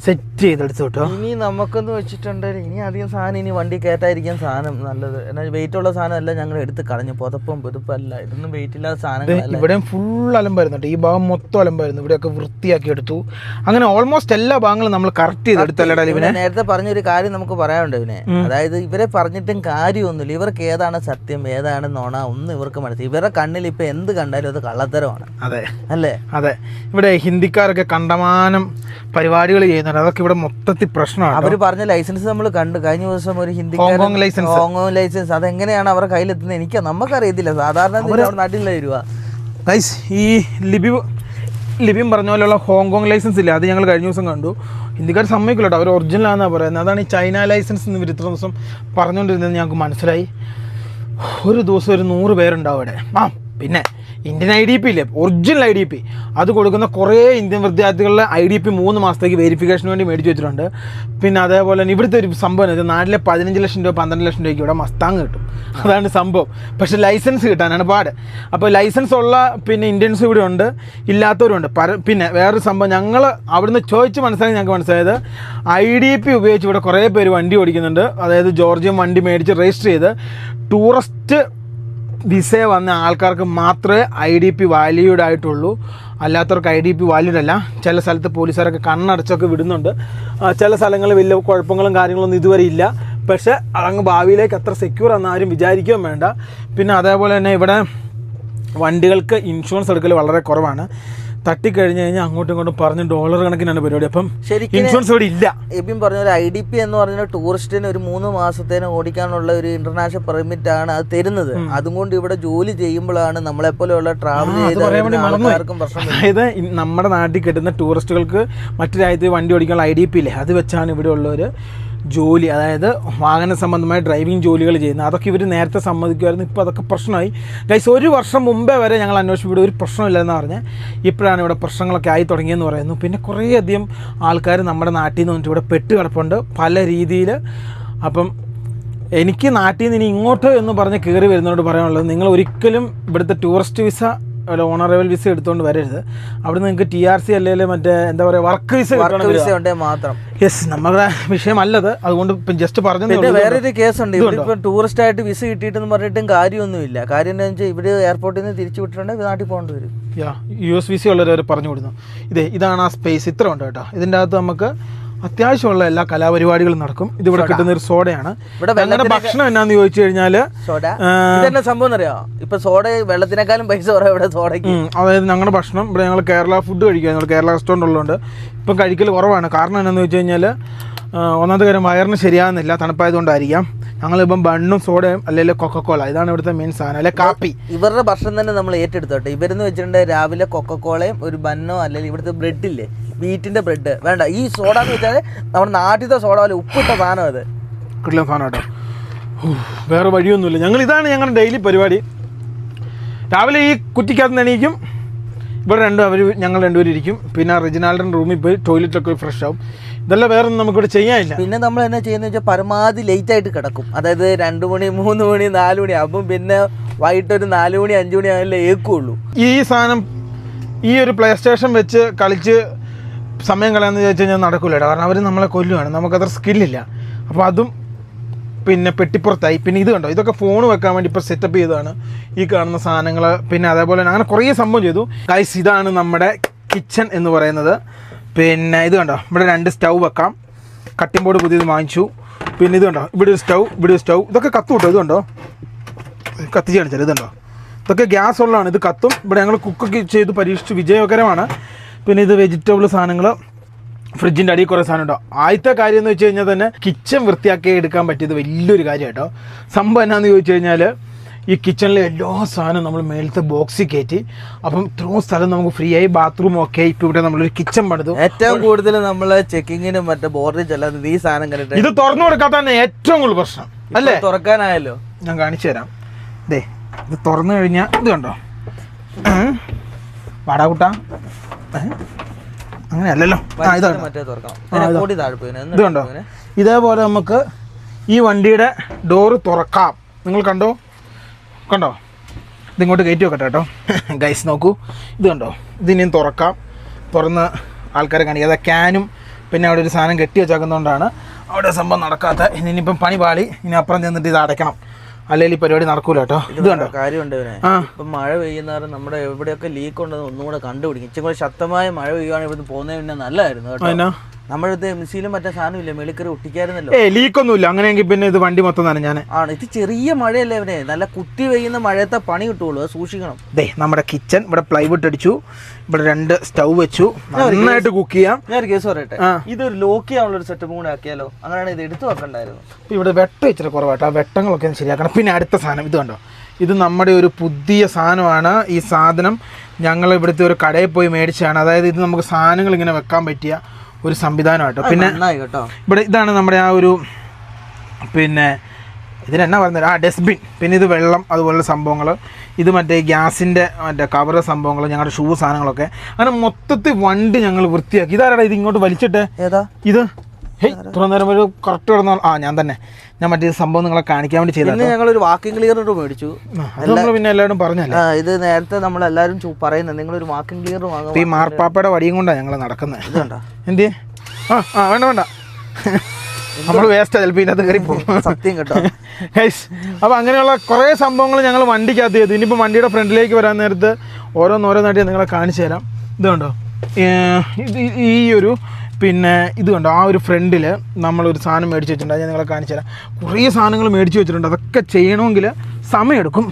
സെറ്റ് ചെയ്തെടുത്തു കേട്ടോ. ഇനി നമുക്കെന്ന് വെച്ചിട്ടുണ്ടെങ്കിൽ ഇനി അധികം സാധനം ഇനി വണ്ടി കയറ്റായിരിക്കാൻ സാധനം നല്ലത്. എന്നാൽ വെയിറ്റ് ഉള്ള സാധനം എല്ലാം ഞങ്ങൾ എടുത്ത് കളഞ്ഞു. പുതപ്പും പുതുപ്പല്ല. ഇതൊന്നും വെയിറ്റ് ഇല്ലാത്ത സാധനം ഇവിടെ ഇവിടെയും ഫുൾ അലമ്പായിരുന്നു ഈ ഭാഗം മൊത്തം അലമ്പായിരുന്നു. ഇവിടെയൊക്കെ വൃത്തിയാക്കി എടുത്തു. അങ്ങനെ ഓൾമോസ്റ്റ് എല്ലാ ഭാഗങ്ങളും നമ്മൾ കറക്റ്റ് ചെയ്ത് ലിവിനെ? ഇവനെ നേരത്തെ പറഞ്ഞൊരു കാര്യം നമുക്ക് പറയാനുണ്ട് ഇവനെ. അതായത് ഇവരെ പറഞ്ഞിട്ടും കാര്യമൊന്നുമില്ല. ഇവർക്ക് ഏതാണ് സത്യം ഏതാണ് നോണ ഒന്നും ഇവർക്ക് മനസ്സിലായി ഇവരുടെ കണ്ണിൽ ഇപ്പൊ എന്ത് കണ്ടാലും അത് കള്ളത്തരമാണ്. അതെ. അല്ലേ? അതെ. ഇവിടെ ഹിന്ദിക്കാരൊക്കെ കണ്ടമാനം പരിപാടികൾ ചെയ്യുന്നുണ്ട്. അതൊക്കെ ഇവിടെ മൊത്തത്തിൽ പ്രശ്നമാണ് അവർ പറഞ്ഞ ലൈസൻസ് നമ്മൾ കണ്ടു. കഴിഞ്ഞ ദിവസം ഒരു Hindi Hong Kong license. Hong Kong license. അതെങ്ങനെയാണ് അവരുടെ കയ്യിലെത്തുന്നത്? എനിക്ക് നമുക്കറിയത്തില്ല. സാധാരണ നാട്ടിൽ വരുക ഗൈസ് ഈ ലിപി ലിപിയും പറഞ്ഞ പോലെയുള്ള ഹോങ്കോങ് ലൈസൻസ് ഇല്ല? അത് ഞങ്ങൾ കഴിഞ്ഞ ദിവസം കണ്ടു. ഹിന്ദിക്കാർ സമ്മതിക്കില്ല കേട്ടോ അവർ ഒറിജിനൽ ആണെന്നാണ് പറയുന്നത്. അതാണ് ഈ ചൈന ലൈസൻസ് എന്ന് ഇവർ ഇത്ര ദിവസം പറഞ്ഞുകൊണ്ടിരുന്നത്. ഞങ്ങൾക്ക് മനസ്സിലായി. ഒരു ദിവസം ഒരു നൂറ് പേരുണ്ടാവും അവിടെ. ആ പിന്നെ ഇന്ത്യൻ ഐ ഡി പി ഇല്ലേ? ഒറിജിനൽ ഐ ഡി പി അത് കൊടുക്കുന്ന കുറേ ഇന്ത്യൻ വിദ്യാർത്ഥികളുടെ ഐ ഡി പി മൂന്ന് മാസത്തേക്ക് വെരിഫിക്കേഷന് വേണ്ടി മേടിച്ച് വെച്ചിട്ടുണ്ട്. പിന്നെ അതേപോലെ തന്നെ ഇവിടുത്തെ ഒരു സംഭവം നാട്ടിലെ പതിനഞ്ച് ലക്ഷം രൂപ പന്ത്രണ്ട് ലക്ഷം രൂപയ്ക്ക് ഇവിടെ മസ്താങ് കിട്ടും. അതാണ് സംഭവം. പക്ഷെ ലൈസൻസ് കിട്ടാനാണ് പാട്. അപ്പോൾ ലൈസൻസ് ഉള്ള പിന്നെ ഇന്ത്യൻസ് ഇവിടെ ഉണ്ട് ഇല്ലാത്തവരുണ്ട് പര പിന്നെ വേറൊരു സംഭവം ഞങ്ങൾ അവിടുന്ന് ചോദിച്ച് മനസ്സിലാക്കി ഞങ്ങൾക്ക് മനസ്സിലായത് ഐ ഡി പി ഉപയോഗിച്ച് ഇവിടെ കുറേ പേര് വണ്ടി ഓടിക്കുന്നുണ്ട്. അതായത് ജോർജിയം വണ്ടി മേടിച്ച് രജിസ്റ്റർ ചെയ്ത് ടൂറിസ്റ്റ് വിസ വന്ന ആൾക്കാർക്ക് മാത്രമേ ഐ ഡി പി വാലിഡ് ആയിട്ടുള്ളൂ. അല്ലാത്തവർക്ക് ഐ ഡി പി വാലിഡ് അല്ല. ചില സ്ഥലത്ത് പോലീസുകാരൊക്കെ കണ്ണടച്ചൊക്കെ വിടുന്നുണ്ട്. ചില സ്ഥലങ്ങളിൽ വലിയ കുഴപ്പങ്ങളും കാര്യങ്ങളൊന്നും ഇതുവരെ ഇല്ല. പക്ഷേ അങ്ങ് ഭാവിയിലേക്ക് അത്ര സെക്യൂർ ആണെന്ന് ആരും വിചാരിക്കുകയും വേണ്ട. പിന്നെ അതേപോലെ തന്നെ ഇവിടെ വണ്ടികൾക്ക് ഇൻഷുറൻസ് എടുക്കൽ വളരെ കുറവാണ്. തട്ടിക്കഴിഞ്ഞ് കഴിഞ്ഞാൽ അങ്ങോട്ടും ഇങ്ങോട്ടും പറഞ്ഞ് ഡോളർ കണക്കിനാണ് പരിപാടി. അപ്പം ശരിക്കും ഇൻഷുറൻസ് ഇവിടെ ഇല്ല. എബിൻ പറഞ്ഞ ഒരു ഐ ഡി പി എന്ന് പറഞ്ഞ ടൂറിസ്റ്റിന് ഒരു മൂന്ന് മാസത്തേന് ഓടിക്കാനുള്ള ഒരു ഇന്റർനാഷണൽ പെർമിറ്റ് ആണ് അത് തരുന്നത്. അതുകൊണ്ട് ഇവിടെ ജോലി ചെയ്യുമ്പോഴാണ് നമ്മളെ പോലെയുള്ള ട്രാവൽ അത്. ആൾക്കാർക്കും പ്രശ്നം. അതായത് നമ്മുടെ നാട്ടിൽ കിട്ടുന്ന ടൂറിസ്റ്റുകൾക്ക് മറ്റു രാജ്യത്ത് വണ്ടി ഓടിക്കാനുള്ള ഐ ഡി പി ഇല്ലേ? അത് വെച്ചാണ് ഇവിടെ ഉള്ളവർ ജോലി അതായത് വാഹന സംബന്ധമായ ഡ്രൈവിംഗ് ജോലികൾ ചെയ്യുന്നത്. അതൊക്കെ ഇവർ നേരത്തെ സമ്മതിക്കുമായിരുന്നു. ഇപ്പോൾ അതൊക്കെ പ്രശ്നമായി. ഗൈസ് ഒരു വർഷം മുമ്പേ വരെ ഞങ്ങൾ അന്വേഷിച്ചു ഇവിടെ ഒരു പ്രശ്നമില്ലെന്ന് പറഞ്ഞ്. ഇപ്പോഴാണ് ഇവിടെ പ്രശ്നങ്ങളൊക്കെ ആയി തുടങ്ങിയെന്ന് പറയുന്നു. പിന്നെ കുറേയധികം ആൾക്കാർ നമ്മുടെ നാട്ടിൽ നിന്ന് വന്നിട്ട് ഇവിടെ പെട്ട് കിടപ്പുണ്ട്. പല രീതിയിൽ അപ്പം എനിക്ക് നാട്ടിൽ നിന്ന് ഇനി ഇങ്ങോട്ട് എന്ന് പറഞ്ഞ് കയറി വരുന്നതോട് പറയാനുള്ളത് നിങ്ങൾ ഒരിക്കലും ഇവിടുത്തെ ടൂറിസ്റ്റ് വിസ അല്ല ഓണറബിൾ വിസ എടുത്തുകൊണ്ട് വരരുത്. അവിടെ നിങ്ങൾക്ക് ടി ആർ സി അല്ലെങ്കിൽ മറ്റേ എന്താ പറയുക വർക്ക് വിസ വർക്ക് വിസ ഉണ്ടെങ്കിൽ മാത്രം. യെസ് നമ്മുടെ വിഷയമല്ലത്. അതുകൊണ്ട് ജസ്റ്റ് പറഞ്ഞു വേറൊരു കേസുണ്ട്. ഇവിടെ ടൂറിസ്റ്റ് ആയിട്ട് വിസ കിട്ടിയിട്ടെന്ന് പറഞ്ഞിട്ടും കാര്യമൊന്നുമില്ല കാര്യം എന്താ വെച്ചാൽ ഇവിടെ എയർപോർട്ടിൽ നിന്ന് തിരിച്ചു വിട്ടിട്ടുണ്ട് നാട്ടിൽ പോകേണ്ടി വരും. യാ യു എസ് വി സി ഉള്ളവർ പറഞ്ഞു കൊടുക്കുന്നു ഇതേ ഇതാണ് ആ സ്പേസ് ഇത്ര ഉണ്ട് കേട്ടോ. ഇതിന്റെ അകത്ത് നമുക്ക് അത്യാവശ്യമുള്ള എല്ലാ കലാപരിപാടികളും നടക്കും. ഇതിവിടെ കിട്ടുന്ന ഒരു സോഡയാണ്. ഇവിടെ ഞങ്ങളുടെ ഭക്ഷണം എന്നാന്ന് ചോദിച്ചു കഴിഞ്ഞാൽ സോഡ. ഇതെന്നെ സംഭവം അറിയോ ഇപ്പൊ സോഡ വെള്ളത്തിനേക്കാളും പൈസ കുറവ് ഇവിടെ സോഡയ്ക്ക്. അതായത് ഞങ്ങളുടെ ഭക്ഷണം ഇവിടെ ഞങ്ങൾ കേരള ഫുഡ് കഴിക്കുക ഞങ്ങൾ കേരള റെസ്റ്റോറന്റ് ഉള്ളതുകൊണ്ട് ഇപ്പം കഴിക്കൽ കുറവാണ്. കാരണം എന്താണെന്ന് വെച്ച് കഴിഞ്ഞാൽ ഒന്നാമത്തെ കാര്യം വയറിന് ശരിയാകുന്നില്ല തണുപ്പായതുകൊണ്ടായിരിക്കാം. ഞങ്ങളിപ്പം ബണ്ണും സോഡയും അല്ലെങ്കിൽ കൊക്കക്കോള ഇതാണ് ഇവിടുത്തെ മെയിൻ സാധനം. അല്ലെ കാപ്പി. ഇവരുടെ ഭക്ഷണം തന്നെ നമ്മൾ ഏറ്റെടുത്തോട്ടെ ഇവരെന്ന് വെച്ചിട്ടുണ്ടെങ്കിൽ രാവിലെ കൊക്കക്കോളയും ഒരു ബണ്ണോ അല്ലെങ്കിൽ ഇവിടുത്തെ ബ്രെഡ് വീറ്റിന്റെ ബ്രെഡ് വേണ്ട ഈ സോഡ എന്ന് വെച്ചാൽ നമ്മുടെ നാട്ടിലത്തെ സോഡ പോലെ ഉപ്പിട്ട സാധനം അത്. കിട്ടില്ല സാധനം കേട്ടോ. വേറെ വഴിയൊന്നുമില്ല. ഞങ്ങൾ ഇതാണ് ഞങ്ങളുടെ ഡെയിലി പരിപാടി. രാവിലെ ഈ കുറ്റിക്കകത്ത് എണീക്കും. ഇവിടെ രണ്ടും അവർ ഞങ്ങൾ രണ്ടുപേരും ഇരിക്കും. പിന്നെ റിജിനാൾഡൻ റൂമിൽ പോയി ടോയ്ലറ്റൊക്കെ ഫ്രഷ് ആവും. ഇതെല്ലാം വേറെ ഒന്നും നമുക്കിവിടെ ചെയ്യാനില്ല. പിന്നെ നമ്മൾ എന്നാ ചെയ്യുന്നത് വെച്ചാൽ പരമാവധി ലേറ്റ് ആയിട്ട് കിടക്കും. അതായത് രണ്ട് മണി മൂന്ന് മണി നാല് മണി. അപ്പം പിന്നെ വൈകിട്ട് ഒരു നാല് മണി അഞ്ച് മണി ആയാലേ ഏക്കുള്ളൂ. ഈ സാധനം ഈ ഒരു പ്ലേ സ്റ്റേഷൻ വെച്ച് കളിച്ച് സമയം കളയാന്ന് ചോദിച്ചു കഴിഞ്ഞാൽ നടക്കില്ല കാരണം അവർ നമ്മളെ കൊല്ലുവാണ്. നമുക്കത്ര സ്കില്ലില്ല അപ്പോൾ അതും പിന്നെ പെട്ടിപ്പുറത്തായി. പിന്നെ ഇത് കണ്ടോ? ഇതൊക്കെ ഫോൺ വെക്കാൻ വേണ്ടി ഇപ്പോൾ സെറ്റപ്പ് ചെയ്തതാണ്. ഈ കാണുന്ന സാധനങ്ങൾ പിന്നെ അതേപോലെ തന്നെ അങ്ങനെ കുറേ സംഭവം ചെയ്തു. ഗൈസ് ഇതാണ് നമ്മുടെ കിച്ചൺ എന്ന് പറയുന്നത്. പിന്നെ ഇത് കണ്ടോ? ഇവിടെ രണ്ട് സ്റ്റൗ വെക്കാം. കട്ടിംഗ് ബോർഡ് പുതിയത് വാങ്ങിച്ചു. പിന്നെ ഇത് കണ്ടോ? ഇവിടെ ഒരു സ്റ്റൗ ഇവിടെ ഒരു സ്റ്റൗ. ഇതൊക്കെ കത്തു കിട്ടോ. ഇത് കണ്ടോ? കത്തിച്ച് കാണിച്ചാൽ ഇതുണ്ടോ ഇതൊക്കെ ഗ്യാസ് ഉള്ളതാണ്. ഇത് കത്തും. ഇവിടെ ഞങ്ങൾ കുക്കൊക്കെ ചെയ്ത് പരീക്ഷിച്ച്. വിജയകരമാണ്. പിന്നെ ഇത് വെജിറ്റബിൾ സാധനങ്ങൾ ഫ്രിഡ്ജിന്റെ അടിയിൽ കുറേ സാധനം ഉണ്ടോ? ആദ്യത്തെ കാര്യം എന്ന് വെച്ച് കഴിഞ്ഞാൽ തന്നെ കിച്ചൺ വൃത്തിയാക്കി എടുക്കാൻ പറ്റിയത് വലിയൊരു കാര്യം കേട്ടോ സംഭവം എന്നാന്ന് ചോദിച്ചു കഴിഞ്ഞാൽ ഈ കിച്ചണിലെ എല്ലാ സാധനവും നമ്മൾ മേലത്തെ ബോക്സിൽ കയറ്റി അപ്പം ഇത്രയും സ്ഥലം നമുക്ക് ഫ്രീ ആയി ബാത്റൂം ഒക്കെ ഇപ്പം ഇവിടെ നമ്മളൊരു കിച്ചൺ പണിതു. ഏറ്റവും കൂടുതൽ നമ്മൾ ചെക്കിങ്ങിനും മറ്റേ ബോർഡിൽ ചെല്ലാത്തത് ഈ സാധനം കണ്ടിട്ട് ഇത് തുറന്നു കൊടുക്കാത്ത തന്നെ ഏറ്റവും കൂടുതൽ പ്രശ്നം. അല്ലേ? തുറക്കാനായല്ലോ. ഞാൻ കാണിച്ചു തരാം. ദേ ഇത് തുറന്നു കഴിഞ്ഞാൽ ഇത് കണ്ടോ? വാടാകുട്ട അങ്ങനെയല്ലല്ലോ. ഇതുണ്ടോ. ഇത് കണ്ടോ? ഇതേപോലെ നമുക്ക് ഈ വണ്ടിയുടെ ഡോറ് തുറക്കാം. നിങ്ങൾ കണ്ടോ? കണ്ടോ? ഇതിങ്ങോട്ട് കയറ്റി വെക്കട്ടെ കേട്ടോ. ഗൈസ് നോക്കൂ. ഇത് കണ്ടോ? ഇതിനെയും തുറക്കാം. തുറന്ന് ആൾക്കാരെ കാണിക്കുക അതാ ക്യാനും പിന്നെ അവിടെ ഒരു സാധനം കെട്ടി വെച്ചേക്കുന്നതുകൊണ്ടാണ് അവിടെ സംഭവം നടക്കാത്ത. ഇനിയിപ്പം പണി പാളി. ഇനി അപ്പുറം ചെന്നിട്ട് ഇത് അടയ്ക്കണം. അല്ലെങ്കിൽ ഈ പരിപാടി നടക്കൂല കേട്ടോ. ഇത് കണ്ടോ? കാര്യമുണ്ട് ഇവനെ. ഇപ്പം മഴ പെയ്യുന്നവരെ നമ്മുടെ എവിടെയൊക്കെ ലീക്ക് ഉണ്ടെന്ന് ഒന്നുകൂടെ കണ്ടുപിടിക്കും. ഇച്ചിരി കൂടെ ശക്തമായ മഴ പെയ്യുവാണെങ്കിൽ ഇവിടുന്ന് പോകുന്നതിന് പിന്നെ നല്ലതായിരുന്നു കേട്ടോ. അതിനാ നമ്മുടെ അടുത്ത് എം സിയിലും മറ്റേ സാധനം ഇല്ലേ മെളിക്കറി ഒട്ടിക്കായിരുന്നല്ലോ. ഏ ലീക്കൊന്നുമില്ല അങ്ങനെയെങ്കിൽ പിന്നെ ഇത് വണ്ടി മൊത്തം തന്നെ ഞാൻ ആണ്. ഇത് ചെറിയ മഴയല്ലേ ഇവനെ നല്ല കുത്തി പെയ്യുന്ന മഴയത്തെ പണി കിട്ടുള്ളൂ. അത് സൂക്ഷിക്കണം. ദേ നമ്മുടെ കിച്ചൺ ഇവിടെ പ്ലൈവുഡ് അടിച്ചു. ഇവിടെ രണ്ട് സ്റ്റൗ വെച്ചു. നന്നായിട്ട് കുക്ക് ചെയ്യാം. ഞാൻ കേസ് പറയട്ടെ? ഇത് ഇതൊരു ലോക്ക് ചെയ്യാനുള്ള ഒരു സെറ്റപ്പ് കൂടെ ആക്കിയാലോ? അങ്ങനെയാണ് ഇത് എടുത്തു വെക്കണ്ടായിരുന്നു. ഇപ്പൊ ഇവിടെ വെട്ടം ഇച്ചിരി കുറവാട്ടോ. ആ വെട്ടങ്ങളൊക്കെ ഒന്ന് ശരിയാക്കണം. പിന്നെ അടുത്ത സാധനം ഇത് കണ്ടോ? ഇത് നമ്മുടെ ഒരു പുതിയ സാധനമാണ്. ഈ സാധനം ഞങ്ങൾ ഇവിടുത്തെ ഒരു കടയിൽ പോയി മേടിച്ചാണ് അതായത് ഇത് നമുക്ക് സാധനങ്ങൾ ഇങ്ങനെ വെക്കാൻ പറ്റിയ ഒരു സംവിധാനമായിട്ടോ. പിന്നെ ഇവിടെ ഇതാണ് നമ്മുടെ ആ ഒരു പിന്നെ ഇതിനെന്നാ പറയുന്നത്? ആ ഡസ്റ്റ്ബിൻ. പിന്നെ ഇത് വെള്ളം അതുപോലുള്ള സംഭവങ്ങൾ. ഇത് മറ്റേ ഗ്യാസിന്റെ മറ്റേ കവർ സംഭവങ്ങൾ ഞങ്ങളുടെ ഷൂ സാധനങ്ങളൊക്കെ. അങ്ങനെ മൊത്തത്തിൽ വണ്ടി ഞങ്ങൾ വൃത്തിയാക്കി. ഇതാരാടാ ഇത് ഇങ്ങോട്ട് വലിച്ചിട്ട്? ഇത് ഇത്ര നേരം ഒരു കറക്റ്റ് കിടന്ന? ആ ഞാൻ തന്നെ. ഞാൻ മറ്റേ സംഭവം നിങ്ങളെ കാണിക്കാൻ വേണ്ടി ചെയ്തു ഞങ്ങൾ ഒരു വാക്കിംഗ് ക്ലിയർ മേടിച്ചു. പിന്നെ എല്ലാവരും പറഞ്ഞല്ലേ? ആ, ഇത് നേരത്തെ നമ്മൾ എല്ലാവരും പറയുന്നത് നിങ്ങളൊരു വാക്കിംഗ് ക്ലിയർ വാങ്ങും ഈ മാർപ്പാപ്പയുടെ വടിയും കൊണ്ടാണ് ഞങ്ങൾ നടക്കുന്നത് എന്തിയെ? ആ ആ വേണ്ട വേണ്ട. നമ്മൾ വേസ്റ്റ് ചിലപ്പോൾ ഇതിനകത്ത് കയറി പോകും. സത്യം കേട്ടോ. ഗൈസ് അപ്പോൾ അങ്ങനെയുള്ള കുറേ സംഭവങ്ങൾ ഞങ്ങൾ വണ്ടിക്കകത്ത് ചെയ്തു. ഇനിയിപ്പോൾ വണ്ടിയുടെ ഫ്രണ്ടിലേക്ക് വരാൻ നേരത്ത് ഓരോന്നോരോന്നായിട്ട് നിങ്ങളെ കാണിച്ചു തരാം. ഇതുണ്ടോ ഇത് ഈ ഒരു പിന്നെ ഇത് കണ്ടോ? ആ ഒരു ഫ്രണ്ടിൽ നമ്മളൊരു സാധനം മേടിച്ച് വെച്ചിട്ടുണ്ട്. ഞാൻ നിങ്ങളെ കാണിച്ചു തരാം. കുറേ സാധനങ്ങൾ മേടിച്ച് വെച്ചിട്ടുണ്ട്. അതൊക്കെ ചെയ്യണമെങ്കിൽ സമയമെടുക്കും.